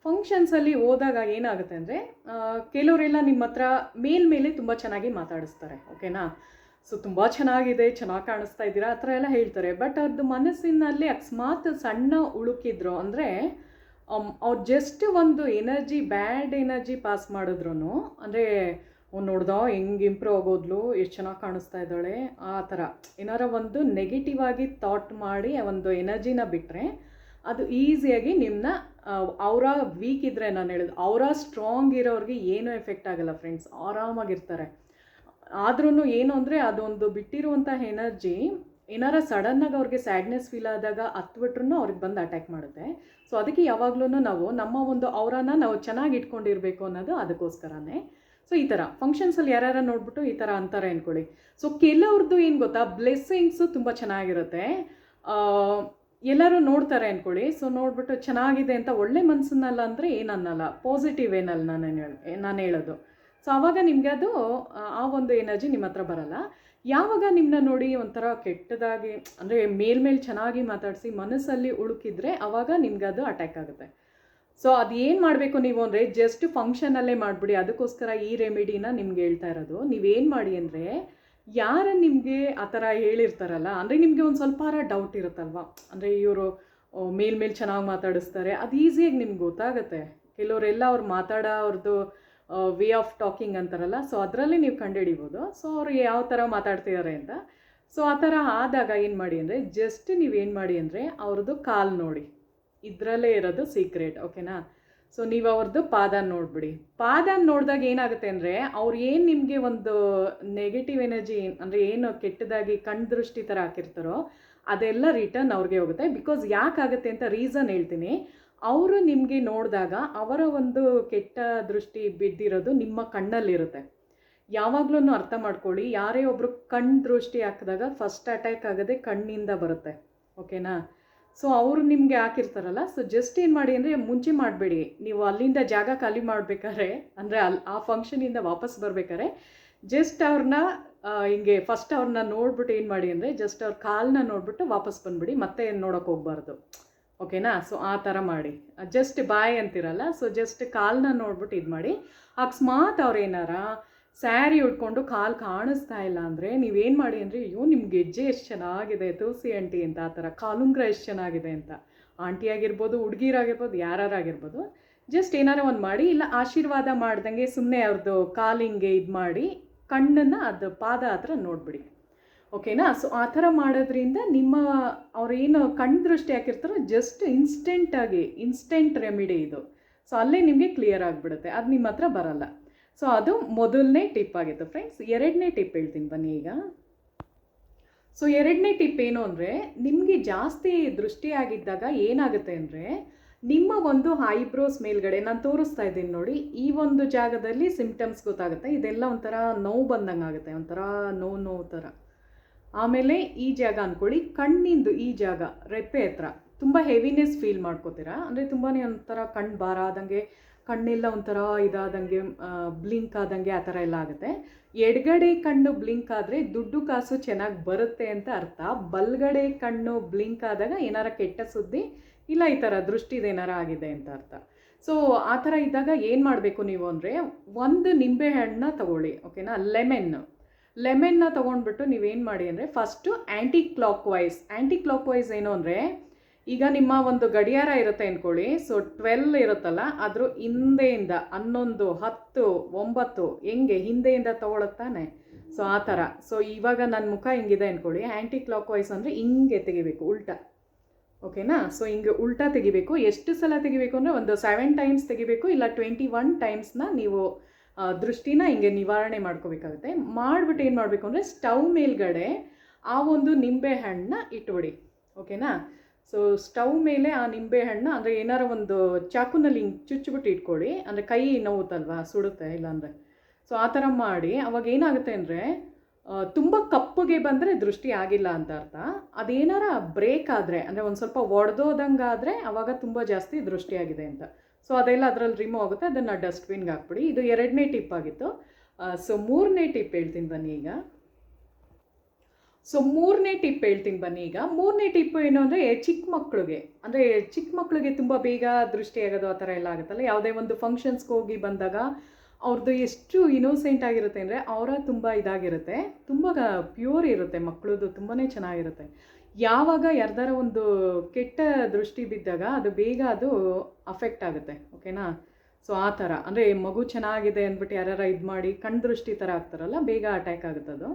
ಫಂಕ್ಷನ್ಸಲ್ಲಿ ಹೋದಾಗ ಏನಾಗುತ್ತೆ ಅಂದರೆ ಕೆಲವರೆಲ್ಲ ನಿಮ್ಮ ಹತ್ರ ಮೇಲ್ಮೇಲೆ ತುಂಬ ಚೆನ್ನಾಗಿ ಮಾತಾಡಿಸ್ತಾರೆ. ಓಕೆನಾ? ಸೊ ತುಂಬ ಚೆನ್ನಾಗಿದೆ, ಚೆನ್ನಾಗಿ ಕಾಣಿಸ್ತಾ ಇದ್ದೀರಾ? ಆ ಥರ ಎಲ್ಲ ಹೇಳ್ತಾರೆ. ಬಟ್ ಅದು ಮನಸ್ಸಿನಲ್ಲಿ ಅಕಸ್ಮಾತ್ ಸಣ್ಣ ಉಳುಕಿದ್ರು ಅಂದರೆ ಅವ್ರು ಜಸ್ಟ್ ಒಂದು ಎನರ್ಜಿ ಬ್ಯಾಡ್ ಎನರ್ಜಿ ಪಾಸ್ ಮಾಡಿದ್ರು ಅಂದರೆ ನೋಡ್ದ, ಹೆಂಗೆ ಇಂಪ್ರೂವ್ ಆಗೋದ್ಲು, ಎಷ್ಟು ಚೆನ್ನಾಗಿ ಕಾಣಿಸ್ತಾ ಇದ್ದಾಳೆ, ಆ ಥರ. ಏನಾರ ಒಂದು ನೆಗೆಟಿವ್ ಆಗಿ ಥಾಟ್ ಮಾಡಿ ಒಂದು ಎನರ್ಜಿನ ಬಿಟ್ಟರೆ ಅದು ಈಸಿಯಾಗಿ ನಿಮ್ಮನ್ನ ಅವರ ವೀಕ್ ಇದ್ದರೆ ನಾನು ಹೇಳೋದು, ಅವರ ಸ್ಟ್ರಾಂಗ್ ಇರೋರಿಗೆ ಏನೂ ಎಫೆಕ್ಟ್ ಆಗಲ್ಲ ಫ್ರೆಂಡ್ಸ್ ಆರಾಮಾಗಿರ್ತಾರೆ. ಆದ್ರೂ ಏನು ಅಂದರೆ, ಅದೊಂದು ಬಿಟ್ಟಿರುವಂಥ ಎನರ್ಜಿ ಏನಾರ ಸಡನ್ನಾಗಿ ಅವ್ರಿಗೆ ಸ್ಯಾಡ್ನೆಸ್ ಫೀಲ್ ಆದಾಗ ಹತ್ಬಿಟ್ರು ಅವ್ರಿಗೆ ಬಂದು ಅಟ್ಯಾಕ್ ಮಾಡುತ್ತೆ. ಸೊ ಅದಕ್ಕೆ ಯಾವಾಗಲೂ ನಾವು ನಮ್ಮ ಒಂದು ಅವರನ್ನ ನಾವು ಚೆನ್ನಾಗಿ ಇಟ್ಕೊಂಡಿರಬೇಕು ಅನ್ನೋದು ಅದಕ್ಕೋಸ್ಕರನೇ. ಸೊ ಈ ಥರ ಫಂಕ್ಷನ್ಸಲ್ಲಿ ಯಾರ್ಯಾರ ನೋಡ್ಬಿಟ್ಟು ಈ ಥರ ಅಂತಾರೆ ಅಂದ್ಕೊಳ್ಳಿ ಸೊ ಕೆಲವ್ರದ್ದು ಏನು ಗೊತ್ತಾ? ಬ್ಲೆಸ್ಸಿಂಗ್ಸು ತುಂಬ ಚೆನ್ನಾಗಿರುತ್ತೆ. ಎಲ್ಲರೂ ನೋಡ್ತಾರೆ ಅಂದ್ಕೊಳ್ಳಿ ಸೊ ನೋಡ್ಬಿಟ್ಟು ಚೆನ್ನಾಗಿದೆ ಅಂತ ಒಳ್ಳೆ ಮನಸ್ಸನ್ನಲ್ಲ ಅಂದರೆ ಏನನ್ನಲ್ಲ. ಪಾಸಿಟಿವ್ ಏನಲ್ಲ ನಾನು ನಾನು ಹೇಳೋದು. ಸೊ ಆವಾಗ ನಿಮಗೆ ಅದು, ಆ ಒಂದು ಎನರ್ಜಿ ನಿಮ್ಮ ಹತ್ರ ಬರಲ್ಲ. ಯಾವಾಗ ನಿಮ್ಮನ್ನ ನೋಡಿ ಒಂಥರ ಕೆಟ್ಟದಾಗಿ, ಅಂದರೆ ಮೇಲ್ಮೇಲೆ ಚೆನ್ನಾಗಿ ಮಾತಾಡಿಸಿ ಮನಸ್ಸಲ್ಲಿ ಉಳುಕಿದ್ರೆ ಆವಾಗ ನಿಮ್ಗೆ ಅದು ಅಟ್ಯಾಕ್ ಆಗುತ್ತೆ. ಸೊ ಅದು ಮಾಡಬೇಕು ನೀವು ಅಂದರೆ ಜಸ್ಟ್ ಫಂಕ್ಷನಲ್ಲೇ ಮಾಡಿಬಿಡಿ. ಅದಕ್ಕೋಸ್ಕರ ಈ ರೆಮಿಡಿನ ನಿಮ್ಗೆ ಹೇಳ್ತಾ ಇರೋದು. ನೀವೇನು ಮಾಡಿ ಅಂದರೆ ಯಾರ ನಿಮಗೆ ಆ ಥರ ಹೇಳಿರ್ತಾರಲ್ಲ, ಅಂದರೆ ನಿಮಗೆ ಒಂದು ಸ್ವಲ್ಪ ಡೌಟ್ ಇರುತ್ತಲ್ವ? ಅಂದರೆ ಇವರು ಮೇಲ್ಮೇಲೆ ಚೆನ್ನಾಗಿ ಮಾತಾಡಿಸ್ತಾರೆ. ಅದು ಈಸಿಯಾಗಿ ನಿಮ್ಗೆ ಗೊತ್ತಾಗುತ್ತೆ. ಕೆಲವರೆಲ್ಲ ಅವ್ರು ಮಾತಾಡೋ ಅವ್ರದ್ದು ವೇ ಆಫ್ ಟಾಕಿಂಗ್ ಅಂತಾರಲ್ಲ ಸೊ ಅದರಲ್ಲಿ ನೀವು ಕಂಡುಹಿಡಿಬೋದು. ಸೊ ಅವ್ರು ಯಾವ ಥರ ಮಾತಾಡ್ತಿದ್ದಾರೆ ಅಂತ. ಸೊ ಆ ಥರ ಆದಾಗ ಏನು ಮಾಡಿ ಅಂದರೆ ಜಸ್ಟ್ ನೀವೇನು ಮಾಡಿ ಅಂದರೆ ಅವ್ರದ್ದು ಕಾಲು ನೋಡಿ. ಇದರಲ್ಲೇ ಇರೋದು ಸೀಕ್ರೆಟ್ ಓಕೆನಾ ಸೊ ನೀವು ಅವ್ರದ್ದು ಪಾದ ನೋಡಿಬಿಡಿ. ಪಾದ ನೋಡಿದಾಗ ಏನಾಗುತ್ತೆ ಅಂದರೆ, ಅವ್ರು ಏನು ನಿಮಗೆ ಒಂದು ನೆಗೆಟಿವ್ ಎನರ್ಜಿ ಅಂದರೆ ಏನು ಕೆಟ್ಟದಾಗಿ ಕಣ್ದೃಷ್ಟಿ ಥರ ಹಾಕಿರ್ತಾರೋ, ಅದೆಲ್ಲ ರಿಟರ್ನ್ ಅವ್ರಿಗೆ ಹೋಗುತ್ತೆ. ಬಿಕಾಸ್ ಯಾಕಾಗುತ್ತೆ ಅಂತ ರೀಸನ್ ಹೇಳ್ತೀನಿ. ಅವರು ನಿಮಗೆ ನೋಡಿದಾಗ ಅವರ ಒಂದು ಕೆಟ್ಟ ದೃಷ್ಟಿ ಬಿದ್ದಿರೋದು ನಿಮ್ಮ ಕಣ್ಣಲ್ಲಿರುತ್ತೆ. ಯಾವಾಗಲೂ ಅರ್ಥ ಮಾಡ್ಕೊಳ್ಳಿ, ಯಾರೇ ಒಬ್ಬರು ಕಣ್ಣು ದೃಷ್ಟಿ ಹಾಕಿದಾಗ ಫಸ್ಟ್ ಅಟ್ಯಾಕ್ ಆಗೋದೇ ಕಣ್ಣಿಂದ ಬರುತ್ತೆ ಓಕೆನಾ ಸೊ ಅವರು ನಿಮಗೆ ಹಾಕಿರ್ತಾರಲ್ಲ ಸೊ ಜಸ್ಟ್ ಏನು ಮಾಡಿ ಅಂದರೆ ಮುಂಚೆ ಮಾಡಬೇಡಿ. ನೀವು ಅಲ್ಲಿಂದ ಜಾಗ ಖಾಲಿ ಮಾಡಬೇಕಾದ್ರೆ, ಅಂದರೆ ಅಲ್ಲಿ ಆ ಫಂಕ್ಷನಿಂದ ವಾಪಸ್ ಬರಬೇಕಾದ್ರೆ ಜಸ್ಟ್ ಅವ್ರನ್ನ ಹಿಂಗೆ ಫಸ್ಟ್ ಅವ್ರನ್ನ ನೋಡ್ಬಿಟ್ಟು ಏನು ಮಾಡಿ ಅಂದರೆ ಜಸ್ಟ್ ಅವ್ರ ಕಾಲನ್ನ ನೋಡ್ಬಿಟ್ಟು ವಾಪಸ್ ಬಂದ್ಬಿಡಿ, ಮತ್ತೆ ಏನು ನೋಡೋಕೆ ಹೋಗ್ಬಾರ್ದು. ಓಕೆನಾ ಸೊ ಆ ಥರ ಮಾಡಿ. ಜಸ್ಟ್ ಬಾಯ್ ಅಂತಿರಲ್ಲ ಸೊ ಜಸ್ಟ್ ಕಾಲನ್ನ ನೋಡ್ಬಿಟ್ಟು ಇದು ಮಾಡಿ. ಅಕಸ್ಮಾತ್ ಅವ್ರು ಏನಾರ ಸ್ಯಾರಿ ಉಟ್ಕೊಂಡು ಕಾಲು ಕಾಣಿಸ್ತಾ ಇಲ್ಲ ಅಂದರೆ ನೀವೇನು ಮಾಡಿ ಅಂದರೆ, ಅಯ್ಯೋ ನಿಮ್ಮ ಗೆಜ್ಜೆ ಎಷ್ಟು ಚೆನ್ನಾಗಿದೆ ತುಳಸಿ ಆಂಟಿ ಅಂತ, ಆ ಥರ ಕಾಲುಂಗ್ರ ಎಷ್ಟು ಚೆನ್ನಾಗಿದೆ ಅಂತ. ಆಂಟಿ ಆಗಿರ್ಬೋದು ಹುಡುಗಿರಾಗಿರ್ಬೋದು ಯಾರಾಗಿರ್ಬೋದು ಜಸ್ಟ್ ಏನಾರ ಒಂದು ಮಾಡಿ, ಇಲ್ಲ ಆಶೀರ್ವಾದ ಮಾಡ್ದಂಗೆ ಸುಮ್ಮನೆ ಅವ್ರದ್ದು ಕಾಲಿಂಗೆ ಇದು ಮಾಡಿ, ಕಣ್ಣನ್ನು ಅದು ಪಾದ ಹತ್ರ ನೋಡ್ಬಿಡಿ. ಓಕೆನಾ? ಸೊ ಆ ಥರ ಮಾಡೋದ್ರಿಂದ ನಿಮ್ಮ ಅವ್ರೇನು ಕಣ್ಣು ದೃಷ್ಟಿ ಹಾಕಿರ್ತಾರೋ ಜಸ್ಟ್ ಇನ್ಸ್ಟೆಂಟಾಗಿ ಇನ್ಸ್ಟೆಂಟ್ ರೆಮಿಡಿ ಇದು. ಸೊ ಅಲ್ಲೇ ನಿಮಗೆ ಕ್ಲಿಯರ್ ಆಗಿಬಿಡುತ್ತೆ. ಅದು ನಿಮ್ಮ ಹತ್ರ ಬರಲ್ಲ. ಸೊ ಅದು ಮೊದಲನೇ ಟಿಪ್ ಆಗಿತ್ತು ಫ್ರೆಂಡ್ಸ್ ಎರಡನೇ ಟಿಪ್ ಹೇಳ್ತೀನಿ ಬನ್ನಿ ಈಗ. ಸೊ ಎರಡನೇ ಟಿಪ್ ಏನು ಅಂದರೆ, ನಿಮಗೆ ಜಾಸ್ತಿ ದೃಷ್ಟಿಯಾಗಿದ್ದಾಗ ಏನಾಗುತ್ತೆ ಅಂದರೆ, ನಿಮ್ಮ ಒಂದು ಐಬ್ರೋಸ್ ಮೇಲ್ಗಡೆ ನಾನು ತೋರಿಸ್ತಾ ಇದ್ದೀನಿ ನೋಡಿ, ಈ ಒಂದು ಜಾಗದಲ್ಲಿ ಸಿಂಪ್ಟಮ್ಸ್ ಗೊತ್ತಾಗುತ್ತೆ. ಇದೆಲ್ಲ ಒಂಥರ ನೋವು ಬಂದಂಗೆ ಆಗುತ್ತೆ, ಒಂಥರ ನೋವು ನೋವು ಥರ. ಆಮೇಲೆ ಈ ಜಾಗ ಅಂದ್ಕೊಳ್ಳಿ ಕಣ್ಣಿಂದು ಈ ಜಾಗ, ರೆಪ್ಪೆ ಹತ್ರ, ತುಂಬ ಹೆವಿನೆಸ್ ಫೀಲ್ ಮಾಡ್ಕೋತೀರಾ? ಅಂದರೆ ತುಂಬಾ ಒಂಥರ ಕಣ್ಣು ಭಾರ ಆದಂಗೆ ಕಣ್ಣೆಲ್ಲ ಒಂಥರ ಇದಾದಂಗೆ ಬ್ಲಿಂಕ್ ಆದಂಗೆ ಆ ಥರ ಎಲ್ಲ ಆಗುತ್ತೆ. ಎಡಗಡೆ ಕಣ್ಣು ಬ್ಲಿಂಕ್ ಆದರೆ ದುಡ್ಡು ಕಾಸು ಚೆನ್ನಾಗಿ ಬರುತ್ತೆ ಅಂತ ಅರ್ಥ. ಬಲ್ಗಡೆ ಕಣ್ಣು ಬ್ಲಿಂಕ್ ಆದಾಗ ಏನಾರ ಕೆಟ್ಟ ಸುದ್ದಿ ಇಲ್ಲ ಈ ಥರ ದೃಷ್ಟಿದೇನಾರ ಆಗಿದೆ ಅಂತ ಅರ್ಥ. ಸೊ ಆ ಥರ ಇದ್ದಾಗ ಏನು ಮಾಡಬೇಕು ನೀವು ಅಂದರೆ ಒಂದು ನಿಂಬೆ ಹಣ್ಣನ್ನ ತಗೊಳ್ಳಿ ಓಕೆನಾ ಲೆಮೆನ್ ಲೆಮೆನ್ನ ತೊಗೊಂಡ್ಬಿಟ್ಟು ನೀವೇನು ಮಾಡಿ ಅಂದರೆ first anticlockwise anticlockwise ಏನು ಅಂದರೆ ಈಗ ನಿಮ್ಮ ಒಂದು ಗಡಿಯಾರ ಇರುತ್ತೆ ಅಂದ್ಕೊಳ್ಳಿ ಸೊ ಟ್ವೆಲ್ ಇರುತ್ತಲ್ಲ, ಅದ್ರ ಹಿಂದೆಯಿಂದ ಹನ್ನೊಂದು, ಹತ್ತು, ಒಂಬತ್ತು ಹೆಂಗೆ ಹಿಂದೆಯಿಂದ ತೊಗೊಳತ್ತಾನೆ ಸೊ ಆ ಥರ. ಸೊ ಇವಾಗ ನನ್ನ ಮುಖ ಹಿಂಗಿದೆ ಅಂದ್ಕೊಳ್ಳಿ ಆ್ಯಂಟಿ ಕ್ಲಾಕ್ ವೈಸ್ ಅಂದರೆ ಹಿಂಗೆ ತೆಗಿಬೇಕು, ಉಲ್ಟಾ. ಓಕೆನಾ? ಸೊ ಹಿಂಗೆ ಉಲ್ಟಾ ತೆಗಿಬೇಕು. ಎಷ್ಟು ಸಲ ತೆಗಿಬೇಕು ಅಂದರೆ ಒಂದು ಸೆವೆನ್ ಟೈಮ್ಸ್ ತೆಗಿಬೇಕು, ಇಲ್ಲ ಟ್ವೆಂಟಿ ಒನ್ ಟೈಮ್ಸ್ನ ನೀವು ದೃಷ್ಟಿನ ಹಿಂಗೆ ನಿವಾರಣೆ ಮಾಡ್ಕೋಬೇಕಾಗುತ್ತೆ. ಮಾಡಿಬಿಟ್ಟು ಏನು ಮಾಡಬೇಕು ಅಂದರೆ, ಸ್ಟವ್ ಮೇಲ್ಗಡೆ ಆ ಒಂದು ನಿಂಬೆ ಹಣ್ಣನ್ನ ಇಟ್ಬಿಡಿ. ಓಕೆನಾ? ಸೊ ಸ್ಟವ್ ಮೇಲೆ ಆ ನಿಂಬೆ ಹಣ್ಣು, ಅಂದರೆ ಏನಾರ ಒಂದು ಚಾಕುನಲ್ಲಿ ಹಿಂಗೆ ಚುಚ್ಚಿಬಿಟ್ಟು ಇಟ್ಕೊಳ್ಳಿ. ಅಂದರೆ ಕೈ ನೋವುತ್ತಲ್ವಾ, ಸುಡುತ್ತೆ, ಇಲ್ಲಾಂದರೆ. ಸೊ ಆ ಥರ ಮಾಡಿ, ಅವಾಗ ಏನಾಗುತ್ತೆ ಅಂದರೆ ತುಂಬ ಕಪ್ಪಗೆ ಬಂದರೆ ದೃಷ್ಟಿ ಆಗಿಲ್ಲ ಅಂತ ಅರ್ಥ. ಅದೇನಾರ ಬ್ರೇಕ್ ಆದರೆ, ಅಂದರೆ ಒಂದು ಸ್ವಲ್ಪ ಒಡೆದೋದಂಗೆ ಆದರೆ, ಅವಾಗ ತುಂಬ ಜಾಸ್ತಿ ದೃಷ್ಟಿಯಾಗಿದೆ ಅಂತ. ಸೊ ಅದೆಲ್ಲ ಅದರಲ್ಲಿ ರಿಮೂವ್ ಆಗುತ್ತೆ. ಅದನ್ನು ಡಸ್ಟ್ಬಿನ್ಗೆ ಹಾಕ್ಬಿಡಿ. ಇದು ಎರಡನೇ ಟಿಪ್ ಆಗಿತ್ತು. ಸೊ ಮೂರನೇ ಟಿಪ್ ಹೇಳ್ತೀನಿ ಬನ್ನಿ ಈಗ. ಸೊ ಮೂರನೇ ಟಿಪ್ ಹೇಳ್ತೀನಿ ಬನ್ನಿ ಈಗ. ಮೂರನೇ ಟಿಪ್ ಏನು ಅಂದರೆ ಚಿಕ್ಕ ಮಕ್ಕಳಿಗೆ ಅಂದರೆ ಚಿಕ್ಕ ಮಕ್ಕಳಿಗೆ ತುಂಬ ಬೇಗ ದೃಷ್ಟಿ ಆಗೋದು ಆ ಥರ ಎಲ್ಲ ಆಗುತ್ತಲ್ಲ. ಯಾವುದೇ ಒಂದು ಫಂಕ್ಷನ್ಸ್ಗೆ ಹೋಗಿ ಬಂದಾಗ ಅವ್ರದ್ದು ಎಷ್ಟು ಇನೋಸೆಂಟ್ ಆಗಿರುತ್ತೆ ಅಂದರೆ ಅವರ ತುಂಬ ಇದಾಗಿರುತ್ತೆ. ತುಂಬ ಪ್ಯೂರ್ ಇರುತ್ತೆ. ಮಕ್ಕಳದು ತುಂಬಾ ಚೆನ್ನಾಗಿರುತ್ತೆ. ಯಾವಾಗ ಯಾರ್ದಾರ ಒಂದು ಕೆಟ್ಟ ದೃಷ್ಟಿ ಬಿದ್ದಾಗ ಅದು ಬೇಗ ಅದು ಅಫೆಕ್ಟ್ ಆಗುತ್ತೆ. ಓಕೆನಾ ಸೊ ಆ ಥರ. ಅಂದರೆ ಮಗು ಚೆನ್ನಾಗಿದೆ ಅಂದ್ಬಿಟ್ಟು ಯಾರ್ಯಾರ ಇದು ಮಾಡಿ ಕಣ್ದೃಷ್ಟಿ ಥರ ಆಗ್ತಾರಲ್ಲ, ಬೇಗ ಅಟ್ಯಾಕ್ ಆಗುತ್ತೆ ಅದು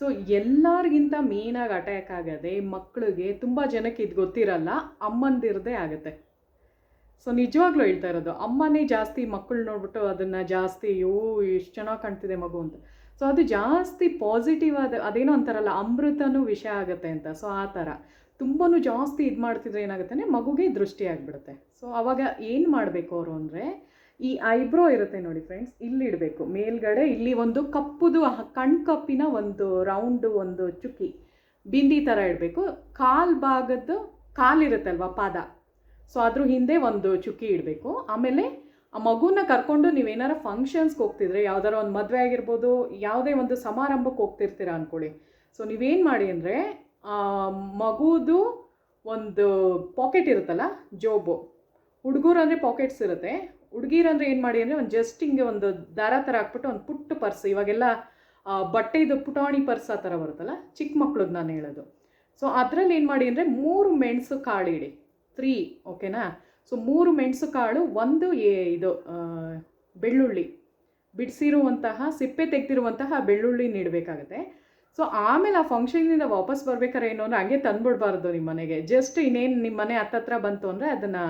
ಸೊ ಎಲ್ಲರಿಗಿಂತ ಮೇನಾಗಿ ಅಟ್ಯಾಕ್ ಆಗದೆ ಮಕ್ಕಳಿಗೆ ತುಂಬ ಜನಕ್ಕೆ ಇದು ಗೊತ್ತಿರಲ್ಲ, ಅಮ್ಮಂದಿರದೇ ಆಗುತ್ತೆ. ಸೊ ನಿಜವಾಗ್ಲೂ ಹೇಳ್ತಾ ಇರೋದು, ಅಮ್ಮನೇ ಜಾಸ್ತಿ ಮಕ್ಕಳು ನೋಡ್ಬಿಟ್ಟು ಅದನ್ನು ಜಾಸ್ತಿ, ಅಯ್ಯೋ, ಎಷ್ಟು ಚೆನ್ನಾಗಿ ಕಾಣ್ತಿದೆ ಮಗು ಅಂತ. ಸೊ ಅದು ಜಾಸ್ತಿ ಪಾಸಿಟಿವ್ ಆದ, ಅದೇನೋ ಅಂತಾರಲ್ಲ, ಅಮೃತನೂ ವಿಷಯ ಆಗುತ್ತೆ ಅಂತ. ಸೊ ಆ ಥರ. ತುಂಬಾ ಜಾಸ್ತಿ ಇದು ಮಾಡ್ತಿದ್ರೆ ಏನಾಗುತ್ತೆ ಮಗುಗೆ ದೃಷ್ಟಿ ಆಗಿಬಿಡುತ್ತೆ. ಸೊ ಅವಾಗ ಏನು ಮಾಡಬೇಕು ಅವರು ಅಂದರೆ ಈ ಐಬ್ರೋ ಇರುತ್ತೆ ನೋಡಿ ಫ್ರೆಂಡ್ಸ್ ಇಲ್ಲಿ ಇಡಬೇಕು. ಮೇಲ್ಗಡೆ ಇಲ್ಲಿ ಒಂದು ಕಪ್ಪುದು ಕಣ್ಕಪ್ಪಿನ ಒಂದು ರೌಂಡು ಒಂದು ಚುಕ್ಕಿ ಬಿಂದಿ ಥರ ಇಡಬೇಕು. ಕಾಲು ಭಾಗದ್ದು ಕಾಲಿರುತ್ತಲ್ವ ಪಾದ. ಸೊ ಅದ್ರ ಹಿಂದೆ ಒಂದು ಚುಕ್ಕಿ ಇಡಬೇಕು. ಆಮೇಲೆ ಆ ಮಗುನ ಕರ್ಕೊಂಡು ನೀವೇನಾರ ಫಂಕ್ಷನ್ಸ್ಗೆ ಹೋಗ್ತಿದ್ರೆ, ಯಾವ್ದಾರ ಒಂದು ಮದುವೆ ಆಗಿರ್ಬೋದು, ಯಾವುದೇ ಒಂದು ಸಮಾರಂಭಕ್ಕೆ ಹೋಗ್ತಿರ್ತೀರ ಅಂದ್ಕೊಳ್ಳಿ ಸೊ ನೀವೇನು ಮಾಡಿ ಅಂದರೆ ಮಗುದು ಒಂದು ಪಾಕೆಟ್ ಇರುತ್ತಲ್ಲ ಜೋಬು ಹುಡುಗರು ಅಂದರೆ ಪಾಕೆಟ್ಸ್ ಇರುತ್ತೆ. ಹುಡುಗಿರಂದ್ರೆ ಏನು ಮಾಡಿ ಅಂದರೆ ಒಂದು ಜಸ್ಟ್ ಹಿಂಗೆ ಒಂದು ದಾರ ಥರ ಹಾಕ್ಬಿಟ್ಟು ಒಂದು ಪುಟ್ಟ ಪರ್ಸ್, ಇವಾಗೆಲ್ಲ ಬಟ್ಟೆದು ಪುಟಾಣಿ ಪರ್ಸ್ ಆ ಥರ ಬರುತ್ತಲ್ಲ, ಚಿಕ್ಕ ಮಕ್ಳದ್ದು ನಾನು ಹೇಳೋದು. ಸೊ ಅದರಲ್ಲಿ ಏನು ಮಾಡಿ ಅಂದರೆ ಮೂರು ಮೆಣಸು ಕಾಳು ಇಡಿ. ತ್ರೀ ಓಕೆನಾ ಸೊ ಮೂರು ಮೆಣಸು ಕಾಳು, ಒಂದು ಏ- ಇದು ಬೆಳ್ಳುಳ್ಳಿ. ಬಿಡಿಸಿರುವಂತಹ, ಸಿಪ್ಪೆ ತೆಗೆದಿರುವಂತಹ ಬೆಳ್ಳುಳ್ಳಿ ನೀಡಬೇಕಾಗತ್ತೆ ಸೊ ಆಮೇಲೆ ಆ ಫಂಕ್ಷನಿಂದ ವಾಪಸ್ ಬರ್ಬೇಕಾರೆ ಏನು ಅಂದರೆ ಹಂಗೆ ತಂದ್ಬಿಡ್ಬಾರ್ದು ನಿಮ್ಮ ಮನೆಗೆ. ಜಸ್ಟ್ ಇನ್ನೇನು ನಿಮ್ಮ ಮನೆ ಹತ್ತತ್ರ ಬಂತು ಅಂದರೆ ಅದನ್ನು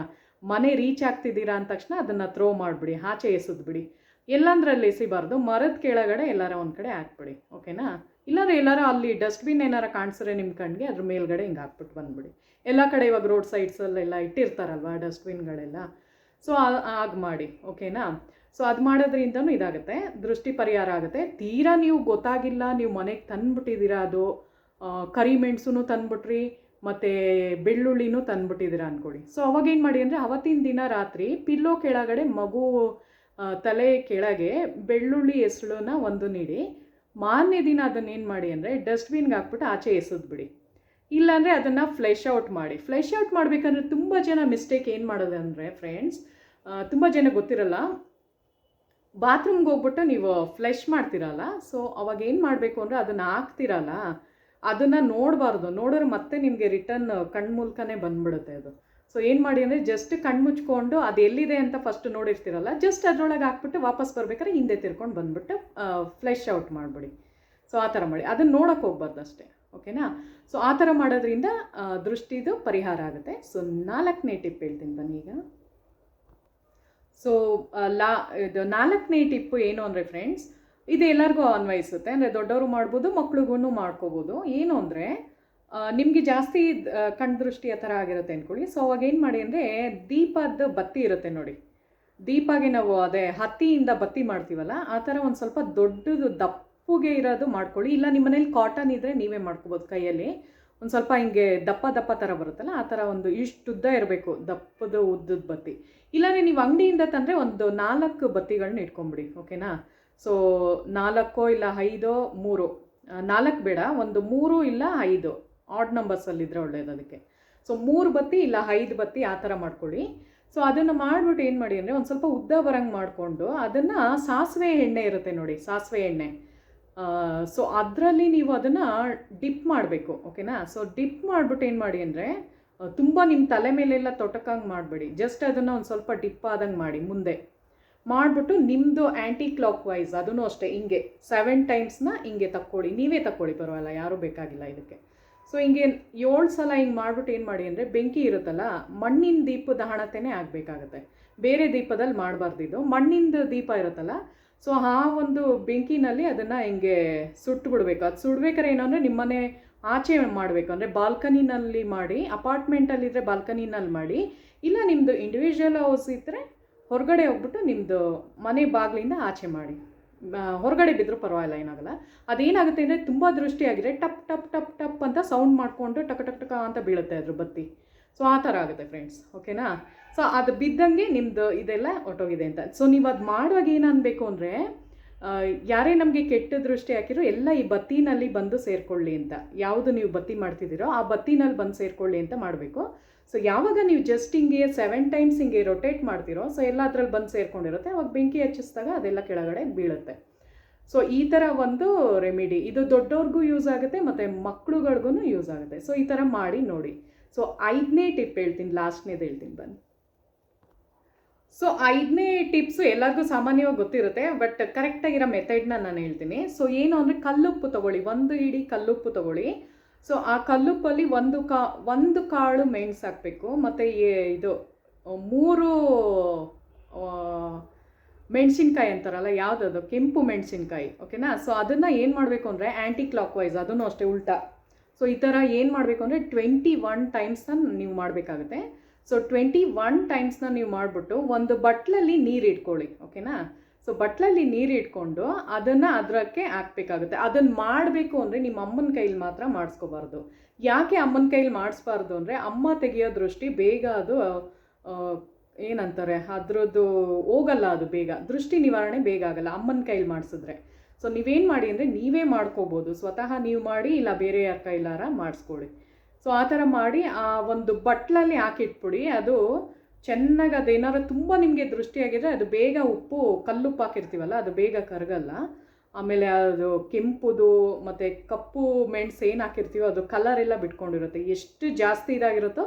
ಮನೆ ರೀಚ್ ಆಗ್ತಿದ್ದೀರಾ ಅಂದ ತಕ್ಷಣ ಅದನ್ನು ಥ್ರೋ ಮಾಡಿಬಿಡಿ, ಆಚೆ ಎಸೆದ್ಬಿಡಿ. ಎಲ್ಲಂದ್ರಲ್ಲಿ ಎಸಿಬಾರ್ದು, ಮರದ ಕೆಳಗಡೆ ಎಲ್ಲಾರ ಒಂದು ಕಡೆ ಹಾಕ್ಬಿಡಿ, ಓಕೆನಾ? ಇಲ್ಲಾರ ಎಲ್ಲಾರ ಅಲ್ಲಿ ಡಸ್ಟ್ಬಿನ್ ಏನಾರ ಕಾಣಿಸಿದ್ರೆ ನಿಮ್ಮ ಕಣ್ಣಿಗೆ ಅದ್ರ ಮೇಲ್ಗಡೆ ಹಿಂಗೆ ಹಾಕ್ಬಿಟ್ಟು ಬಂದ್ಬಿಡಿ. ಎಲ್ಲ ಕಡೆ ಇವಾಗ ರೋಡ್ ಸೈಡ್ಸಲ್ಲೆಲ್ಲ ಇಟ್ಟಿರ್ತಾರಲ್ವ ಡಸ್ಟ್ಬಿನ್ಗಳೆಲ್ಲ ಸೊ ಆಗ ಮಾಡಿ, ಓಕೆನಾ? ಸೊ ಅದು ಮಾಡೋದ್ರಿಂದನೂ ಇದಾಗುತ್ತೆ, ದೃಷ್ಟಿ ಪರಿಹಾರ ಆಗುತ್ತೆ. ತೀರಾ ನೀವು ಗೊತ್ತಾಗಿಲ್ಲ, ನೀವು ಮನೆಗೆ ತಂದ್ಬಿಟ್ಟಿದ್ದೀರಾ ಅದು ಕರಿ ಕರಿಮೆಣಸು ತಂದ್ಬಿಟ್ರಿ ಮತ್ತು ಬೆಳ್ಳುಳ್ಳಿನೂ ತಂದುಬಿಟ್ಟಿದ್ದೀರ ಅಂದ್ಕೊಳ್ಳಿ ಸೊ ಅವಾಗ ಏನು ಮಾಡಿ ಅಂದರೆ ಅವತ್ತಿನ ದಿನ ರಾತ್ರಿ ಪಿಲ್ಲೋ ಕೆಳಗಡೆ ಮಗು ತಲೆ ಕೆಳಗೆ ಬೆಳ್ಳುಳ್ಳಿ ಎಸಳನ್ನ ಒಂದು ನೀಡಿ ಮಾರನೇ ದಿನ ಅದನ್ನೇನು ಮಾಡಿ ಅಂದರೆ ಡಸ್ಟ್ಬಿನ್ಗೆ ಹಾಕ್ಬಿಟ್ಟು ಆಚೆ ಎಸೆದ್ಬಿಡಿ ಇಲ್ಲಾಂದರೆ ಅದನ್ನು ಫ್ಲೆಶ್ ಔಟ್ ಮಾಡಿ. ಫ್ಲೆಶ್ ಔಟ್ ಮಾಡಬೇಕಂದ್ರೆ ತುಂಬ ಜನ ಮಿಸ್ಟೇಕ್ ಏನು ಮಾಡೋದು ಅಂದರೆ ಫ್ರೆಂಡ್ಸ್ ತುಂಬ ಜನ ಗೊತ್ತಿರಲ್ಲ, ಬಾತ್ರೂಮ್ಗೆ ಹೋಗ್ಬಿಟ್ಟು ನೀವು ಫ್ಲೆಶ್ ಮಾಡ್ತೀರಲ್ಲ, ಸೊ ಅವಾಗ ಏನು ಮಾಡಬೇಕು ಅಂದರೆ ಅದನ್ನು ಹಾಕ್ತಿರಲ್ಲ ಅದನ್ನು ನೋಡಬಾರ್ದು. ನೋಡಿದ್ರೆ ಮತ್ತೆ ನಿಮಗೆ ರಿಟರ್ನ್ ಕಣ್ಣು ಮೂಲಕನೇ ಬಂದ್ಬಿಡುತ್ತೆ ಅದು. ಸೊ ಏನು ಮಾಡಿ ಅಂದರೆ ಜಸ್ಟ್ ಕಣ್ಣು ಮುಚ್ಕೊಂಡು ಅದು ಎಲ್ಲಿದೆ ಅಂತ ಫಸ್ಟ್ ನೋಡಿರ್ತೀರಲ್ಲ ಜಸ್ಟ್ ಅದರೊಳಗೆ ಹಾಕ್ಬಿಟ್ಟು ವಾಪಸ್ ಬರ್ಬೇಕಾದ್ರೆ ಹಿಂದೆ ತಿರ್ಕೊಂಡು ಬಂದ್ಬಿಟ್ಟು ಫ್ಲೆಶ್ ಔಟ್ ಮಾಡಿಬಿಡಿ. ಸೊ ಆ ಥರ ಮಾಡಿ. ಅದನ್ನು ನೋಡೋಕೆ ಹೋಗ್ಬಾರ್ದು ಅಷ್ಟೇ. ಓಕೆನಾ ಸೊ ಆ ಥರ ಮಾಡೋದ್ರಿಂದ ದೃಷ್ಟಿದು ಪರಿಹಾರ ಆಗುತ್ತೆ. ಸೊ ನಾಲ್ಕನೇ ಟಿಪ್ ಹೇಳ್ತೀನಿ ಬನ್ನಿ ಈಗ. ಸೊ ಲಾ, ಇದು ನಾಲ್ಕನೇ ಟಿಪ್ಪು ಏನು ಅಂದರೆ ಫ್ರೆಂಡ್ಸ್ ಇದು ಎಲ್ಲರಿಗೂ ಅನ್ವಯಿಸುತ್ತೆ. ಅಂದರೆ ದೊಡ್ಡವರು ಮಾಡ್ಬೋದು ಮಕ್ಳಿಗೂ ಮಾಡ್ಕೋಬೋದು. ಏನು ಅಂದರೆ ನಿಮಗೆ ಜಾಸ್ತಿ ಕಣ್ದೃಷ್ಟಿ ಕಣ್ ದೃಷ್ಟಿ ಆ ಥರ ಆಗಿರುತ್ತೆ ಅಂದ್ಕೊಳ್ಳಿ ಸೊ ಅವಾಗ ಏನು ಮಾಡಿ ಅಂದರೆ, ದೀಪದ ಬತ್ತಿ ಇರುತ್ತೆ ನೋಡಿ. ದೀಪಾಗೆ ನಾವು ಅದೇ ಹತ್ತಿಯಿಂದ ಬತ್ತಿ ಮಾಡ್ತೀವಲ್ಲ, ಆ ಥರ ಒಂದು ಸ್ವಲ್ಪ ದೊಡ್ಡದು ದಪ್ಪಗೆ ಇರೋದು ಮಾಡ್ಕೊಳ್ಳಿ. ಇಲ್ಲ, ನಿಮ್ಮ ಮನೇಲಿ ಕಾಟನ್ ಇದ್ದರೆ ನೀವೇ ಮಾಡ್ಕೋಬೋದು ಕೈಯಲ್ಲಿ. ಒಂದು ಸ್ವಲ್ಪ ಹಿಂಗೆ ದಪ್ಪ ದಪ್ಪ ಥರ ಬರುತ್ತಲ್ಲ, ಆ ಥರ ಒಂದು ಇಷ್ಟು ಉದ್ದ ಇರಬೇಕು, ದಪ್ಪದ ಉದ್ದದ ಬತ್ತಿ. ಇಲ್ಲಾಂದರೆ ನೀವು ಅಂಗಡಿಯಿಂದ ತಂದರೆ ಒಂದು ನಾಲ್ಕು ಬತ್ತಿಗಳನ್ನ ಇಟ್ಕೊಂಬಿಡಿ ಓಕೆನಾ ಸೊ ನಾಲ್ಕೋ ಇಲ್ಲ ಐದೋ, ಮೂರು? ನಾಲ್ಕು ಬೇಡ, ಒಂದು ಮೂರು ಇಲ್ಲ ಐದು. ಆಡ್ ನಂಬರ್ಸಲ್ಲಿದ್ದರೆ ಒಳ್ಳೆಯದು ಅದಕ್ಕೆ. ಸೊ ಮೂರು ಬತ್ತಿ ಇಲ್ಲ ಐದು ಬತ್ತಿ ಆ ಥರ ಮಾಡ್ಕೊಳ್ಳಿ. ಸೊ ಅದನ್ನು ಮಾಡಿಬಿಟ್ಟು ಏನು ಮಾಡಿ ಅಂದರೆ ಒಂದು ಸ್ವಲ್ಪ ಉದ್ದ ಬರಂಗೆ ಮಾಡಿಕೊಂಡು ಅದನ್ನು ಸಾಸಿವೆ ಎಣ್ಣೆ ಇರುತ್ತೆ ನೋಡಿ, ಸಾಸಿವೆ ಎಣ್ಣೆ. ಸೊ ಅದರಲ್ಲಿ ನೀವು ಅದನ್ನು ಡಿಪ್ ಮಾಡಬೇಕು, ಓಕೆನಾ? ಸೊ ಡಿಪ್ ಮಾಡಿಬಿಟ್ಟು ಏನು ಮಾಡಿ ಅಂದರೆ ತುಂಬ ನಿಮ್ಮ ತಲೆ ಮೇಲೆಲ್ಲ ತೊಟಕಂಗೆ ಮಾಡಬೇಡಿ. ಜಸ್ಟ್ ಅದನ್ನು ಒಂದು ಸ್ವಲ್ಪ ಡಿಪ್ ಆದಂಗೆ ಮಾಡಿ, ಮುಂದೆ. ಮಾಡಿಬಿಟ್ಟು ನಿಮ್ಮದು ಆ್ಯಂಟಿ ಕ್ಲಾಕ್ ವೈಸ್ ಅದೂ ಅಷ್ಟೇ. ಹಿಂಗೆ ಸೆವೆನ್ ಟೈಮ್ಸ್ನ ಹಿಂಗೆ ತಕ್ಕೊಳ್ಳಿ ನೀವೇ ತಕ್ಕೊಳ್ಳಿ ಪರವಾಗಿಲ್ಲ, ಯಾರೂ ಬೇಕಾಗಿಲ್ಲ ಇದಕ್ಕೆ. ಸೊ ಹಿಂಗೆ ಏಳು ಸಲ ಹಿಂಗೆ ಮಾಡಿಬಿಟ್ಟು ಏನು ಮಾಡಿ ಅಂದರೆ ಬೆಂಕಿ ಇರುತ್ತಲ್ಲ, ಮಣ್ಣಿನ ದೀಪದ ಹಣತೆನೇ ಆಗಬೇಕಾಗತ್ತೆ. ಬೇರೆ ದೀಪದಲ್ಲಿ ಮಾಡಬಾರ್ದಿದ್ದು ಮಣ್ಣಿಂದು ದೀಪ ಇರುತ್ತಲ್ಲ ಸೊ ಆ ಒಂದು ಬೆಂಕಿನಲ್ಲಿ ಅದನ್ನು ಹಿಂಗೆ ಸುಟ್ಟು ಬಿಡಬೇಕು ಅದು ಸುಡ್ಬೇಕಾದ್ರೆ ಏನು ಅಂದರೆ ನಿಮ್ಮನೆ ಆಚೆ ಮಾಡಬೇಕು. ಅಂದರೆ ಬಾಲ್ಕನಿನಲ್ಲಿ ಮಾಡಿ ಅಪಾರ್ಟ್ಮೆಂಟಲ್ಲಿದ್ದರೆ ಬಾಲ್ಕನಿನಲ್ಲಿ ಮಾಡಿ, ಇಲ್ಲ ನಿಮ್ಮದು ಇಂಡಿವಿಜುವಲ್ ಹೌಸ್ ಇದ್ದರೆ ಹೊರಗಡೆ ಹೋಗ್ಬಿಟ್ಟು ನಿಮ್ಮದು ಮನೆ ಬಾಗಿಲಿಂದ ಆಚೆ ಮಾಡಿ. ಹೊರಗಡೆ ಬಿದ್ದರೂ ಪರವಾಗಿಲ್ಲ, ಏನಾಗಲ್ಲ. ಅದೇನಾಗುತ್ತೆ ಅಂದರೆ ತುಂಬ ದೃಷ್ಟಿಯಾಗಿದೆ, ಟಪ್ ಟಪ್ ಟಪ್ ಟಪ್ ಅಂತ ಸೌಂಡ್ ಮಾಡಿಕೊಂಡು ಟಕ, ಟಕ್, ಟಕ ಅಂತ ಬೀಳುತ್ತೆ ಅದ್ರ ಬತ್ತಿ. ಸೊ ಆ ಥರ ಆಗುತ್ತೆ ಫ್ರೆಂಡ್ಸ್ ಓಕೆನಾ ಸೊ ಅದು ಬಿದ್ದಂಗೆ ನಿಮ್ಮದು ಇದೆಲ್ಲ ಹೊಟ್ಟೋಗಿದೆ ಅಂತ. ಸೊ ನೀವು ಅದು ಮಾಡುವಾಗ ಏನು ಅನ್ಬೇಕು ಅಂದರೆ ಯಾರೇ ನಮಗೆ ಕೆಟ್ಟ ದೃಷ್ಟಿ ಹಾಕಿರೋ ಎಲ್ಲ ಈ ಬತ್ತಿನಲ್ಲಿ ಬಂದು ಸೇರ್ಕೊಳ್ಳಿ ಅಂತ. ಯಾವುದು ನೀವು ಬತ್ತಿ ಮಾಡ್ತಿದ್ದೀರೋ ಆ ಬತ್ತಿನಲ್ಲಿ ಬಂದು ಸೇರ್ಕೊಳ್ಳಿ ಅಂತ ಮಾಡಬೇಕು. ಸೊ ಯಾವಾಗ ನೀವು ಜಸ್ಟ್ ಹಿಂಗೆ ಸೆವೆನ್ ಟೈಮ್ಸ್ ಹಿಂಗೆ ರೊಟೇಟ್ ಮಾಡ್ತಿರೋ ಸೊ ಎಲ್ಲ ಅದರಲ್ಲಿ ಬಂದು ಸೇರ್ಕೊಂಡಿರುತ್ತೆ. ಅವಾಗ ಬೆಂಕಿ ಹಚ್ಚಿಸಿದಾಗ ಅದೆಲ್ಲ ಕೆಳಗಡೆ ಬೀಳುತ್ತೆ. ಸೊ ಈ ಥರ ಒಂದು ರೆಮಿಡಿ ಇದು ದೊಡ್ಡವ್ರಿಗೂ ಯೂಸ್ ಆಗುತ್ತೆ, ಮತ್ತು ಮಕ್ಕಳುಗಳಿಗೂ ಯೂಸ್ ಆಗುತ್ತೆ. ಸೊ ಈ ಥರ ಮಾಡಿ ನೋಡಿ. ಸೊ ಐದನೇ ಟಿಪ್ ಹೇಳ್ತೀನಿ, ಲಾಸ್ಟ್ನೇದು ಹೇಳ್ತೀನಿ ಬಂದು ಸೊ ಐದನೇ ಟಿಪ್ಸು ಎಲ್ಲರಿಗೂ ಸಾಮಾನ್ಯವಾಗಿ ಗೊತ್ತಿರುತ್ತೆ, ಬಟ್ ಕರೆಕ್ಟಾಗಿರೋ ಮೆಥಡ್ನ ನಾನು ಹೇಳ್ತೀನಿ. ಸೊ ಏನು ಅಂದರೆ ಕಲ್ಲುಪ್ಪು ತಗೊಳ್ಳಿ. ಒಂದು ಇಡೀ ಕಲ್ಲುಪ್ಪು ತಗೊಳ್ಳಿ. ಸೊ ಆ ಕಲ್ಲುಪ್ಪಲ್ಲಿ ಒಂದು ಕಾ, ಒಂದು ಕಾಳು ಮೆಣಸು ಹಾಕಬೇಕು ಮತ್ತು ಇದು ಮೂರು ಮೆಣಸಿನ್ಕಾಯಿ ಅಂತಾರಲ್ಲ, ಯಾವುದದು? ಕೆಂಪು ಮೆಣಸಿನ್ಕಾಯಿ ಓಕೆನಾ ಸೊ ಅದನ್ನು ಏನು ಮಾಡಬೇಕು ಅಂದರೆ ಆ್ಯಂಟಿ ಕ್ಲಾಕ್ ವೈಸ್ ಅದನ್ನು ಅಷ್ಟೇ ಉಲ್ಟಾ. ಸೊ ಈ ಥರ ಏನು ಮಾಡಬೇಕು ಅಂದರೆ ಟ್ವೆಂಟಿ ಒನ್ ಟೈಮ್ಸ್ನ ನೀವು ಮಾಡಬೇಕಾಗುತ್ತೆ. ಸೊ ಟ್ವೆಂಟಿ ಒನ್ ಟೈಮ್ಸ್ನ ನೀವು ಮಾಡಿಬಿಟ್ಟು, ಒಂದು ಬಟ್ಲಲ್ಲಿ ನೀರು ಇಟ್ಕೊಳ್ಳಿ ಓಕೆನಾ ಸೊ ಬಟ್ಲಲ್ಲಿ ನೀರು ಇಟ್ಕೊಂಡು ಅದನ್ನು ಅದಕ್ಕೆ ಹಾಕ್ಬೇಕಾಗುತ್ತೆ. ಅದನ್ನು ಮಾಡಬೇಕು ಅಂದರೆ ನಿಮ್ಮ ಅಮ್ಮನ ಕೈಲಿ ಮಾತ್ರ ಮಾಡಿಸ್ಕೋಬಾರ್ದು. ಯಾಕೆ ಅಮ್ಮನ ಕೈಲಿ ಮಾಡಿಸ್ಬಾರ್ದು ಅಂದರೆ ಅಮ್ಮ ತೆಗೆಯೋ ದೃಷ್ಟಿ ಬೇಗ ಅದು ಏನಂತಾರೆ, ಅದರದ್ದು ಹೋಗಲ್ಲ ಅದು ಬೇಗ. ದೃಷ್ಟಿ ನಿವಾರಣೆ ಬೇಗ ಆಗಲ್ಲ ಅಮ್ಮನ ಕೈಲಿ ಮಾಡಿಸಿದ್ರೆ. ಸೊ ನೀವೇನು ಮಾಡಿ ಅಂದರೆ ನೀವೇ ಮಾಡ್ಕೋಬೋದು. ಸ್ವತಃ ನೀವು ಮಾಡಿ ಇಲ್ಲ ಬೇರೆ ಯಾರ ಕೈಲಾರ ಮಾಡಿಸ್ಕೊಳ್ಳಿ ಸೊ ಆ ಥರ ಮಾಡಿ ಆ ಒಂದು ಬಟ್ಲಲ್ಲಿ ಹಾಕಿಟ್ಬಿಡಿ. ಅದು ಚೆನ್ನಾಗಿ ಅದೇನಾದ್ರು ತುಂಬ ನಿಮಗೆ ದೃಷ್ಟಿಯಾಗಿದ್ರೆ ಅದು ಬೇಗ ಉಪ್ಪು ಕಲ್ಲುಪ್ಪು ಹಾಕಿರ್ತೀವಲ್ಲ, ಅದು ಬೇಗ ಕರಗಲ್ಲ. ಆಮೇಲೆ ಅದು ಕೆಂಪುದು ಮತ್ತು ಕಪ್ಪು ಮೆಣಸು ಏನು ಹಾಕಿರ್ತೀವೋ ಅದು ಕಲರ್ ಎಲ್ಲ ಬಿಟ್ಕೊಂಡಿರುತ್ತೆ. ಎಷ್ಟು ಜಾಸ್ತಿ ಇದಾಗಿರುತ್ತೋ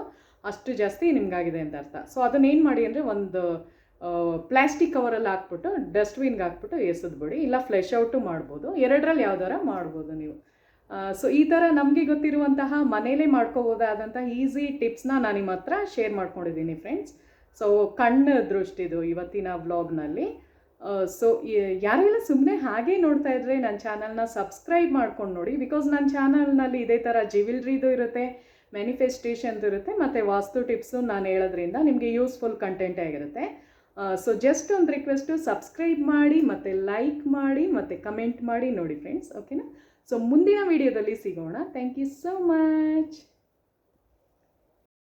ಅಷ್ಟು ಜಾಸ್ತಿ ನಿಮ್ಗಾಗಿದೆ ಅಂತ ಅರ್ಥ. ಸೊ ಅದನ್ನ ಏನು ಮಾಡಿ ಅಂದರೆ ಒಂದು ಪ್ಲಾಸ್ಟಿಕ್ ಕವರಲ್ಲಿ ಹಾಕ್ಬಿಟ್ಟು ಡಸ್ಟ್ಬಿನ್ಗೆ ಹಾಕ್ಬಿಟ್ಟು ಎಸೆದ್ಬಿಡಿ ಇಲ್ಲ ಫ್ಲೆಶ್ ಔಟು ಮಾಡ್ಬೋದು. ಎರಡರಲ್ಲಿ ಯಾವ್ದಾರ ಮಾಡ್ಬೋದು ನೀವು. ಸೊ ಈ ಥರ ನಮಗೆ ಗೊತ್ತಿರುವಂತಹ ಮನೇಲೇ ಮಾಡ್ಕೋಬೋದಾದಂಥ ಈಸಿ ಟಿಪ್ಸ್ನ ನಾನು ನಿಮ್ಮ ಹತ್ರ ಶೇರ್ ಮಾಡ್ಕೊಂಡಿದ್ದೀನಿ ಫ್ರೆಂಡ್ಸ್ ಸೊ ಕಣ್ಣು ದೃಷ್ಟಿದು ಇವತ್ತಿನ ವ್ಲಾಗ್ನಲ್ಲಿ ಸೊ ಯಾರೆಲ್ಲ ಸುಮ್ಮನೆ ಹಾಗೆ ನೋಡ್ತಾ ಇದ್ರೆ ನನ್ನ ಚಾನಲ್ನ ಸಬ್ಸ್ಕ್ರೈಬ್ ಮಾಡ್ಕೊಂಡು ನೋಡಿ. ಬಿಕಾಸ್ ನನ್ನ ಚಾನಲ್ನಲ್ಲಿ ಇದೇ ಥರ ಜಿವಿಲ್ರಿದು ಇರುತ್ತೆ ಮ್ಯಾನಿಫೆಸ್ಟೇಷನ್ದು ಇರುತ್ತೆ, ಮತ್ತು ವಾಸ್ತು ಟಿಪ್ಸು ನಾನು ಹೇಳೋದ್ರಿಂದ ನಿಮಗೆ ಯೂಸ್ಫುಲ್ ಕಂಟೆಂಟ್ ಆಗಿರುತ್ತೆ. ಸೊ ಜಸ್ಟ್ ಒಂದು ರಿಕ್ವೆಸ್ಟು ಸಬ್ಸ್ಕ್ರೈಬ್ ಮಾಡಿ, ಮತ್ತು ಲೈಕ್ ಮಾಡಿ, ಮತ್ತು ಕಮೆಂಟ್ ಮಾಡಿ ನೋಡಿ ಫ್ರೆಂಡ್ಸ್ ಓಕೆನಾ ಸೊ ಮುಂದಿನ ವಿಡಿಯೋದಲ್ಲಿ ಸಿಗೋಣ. Thank you so much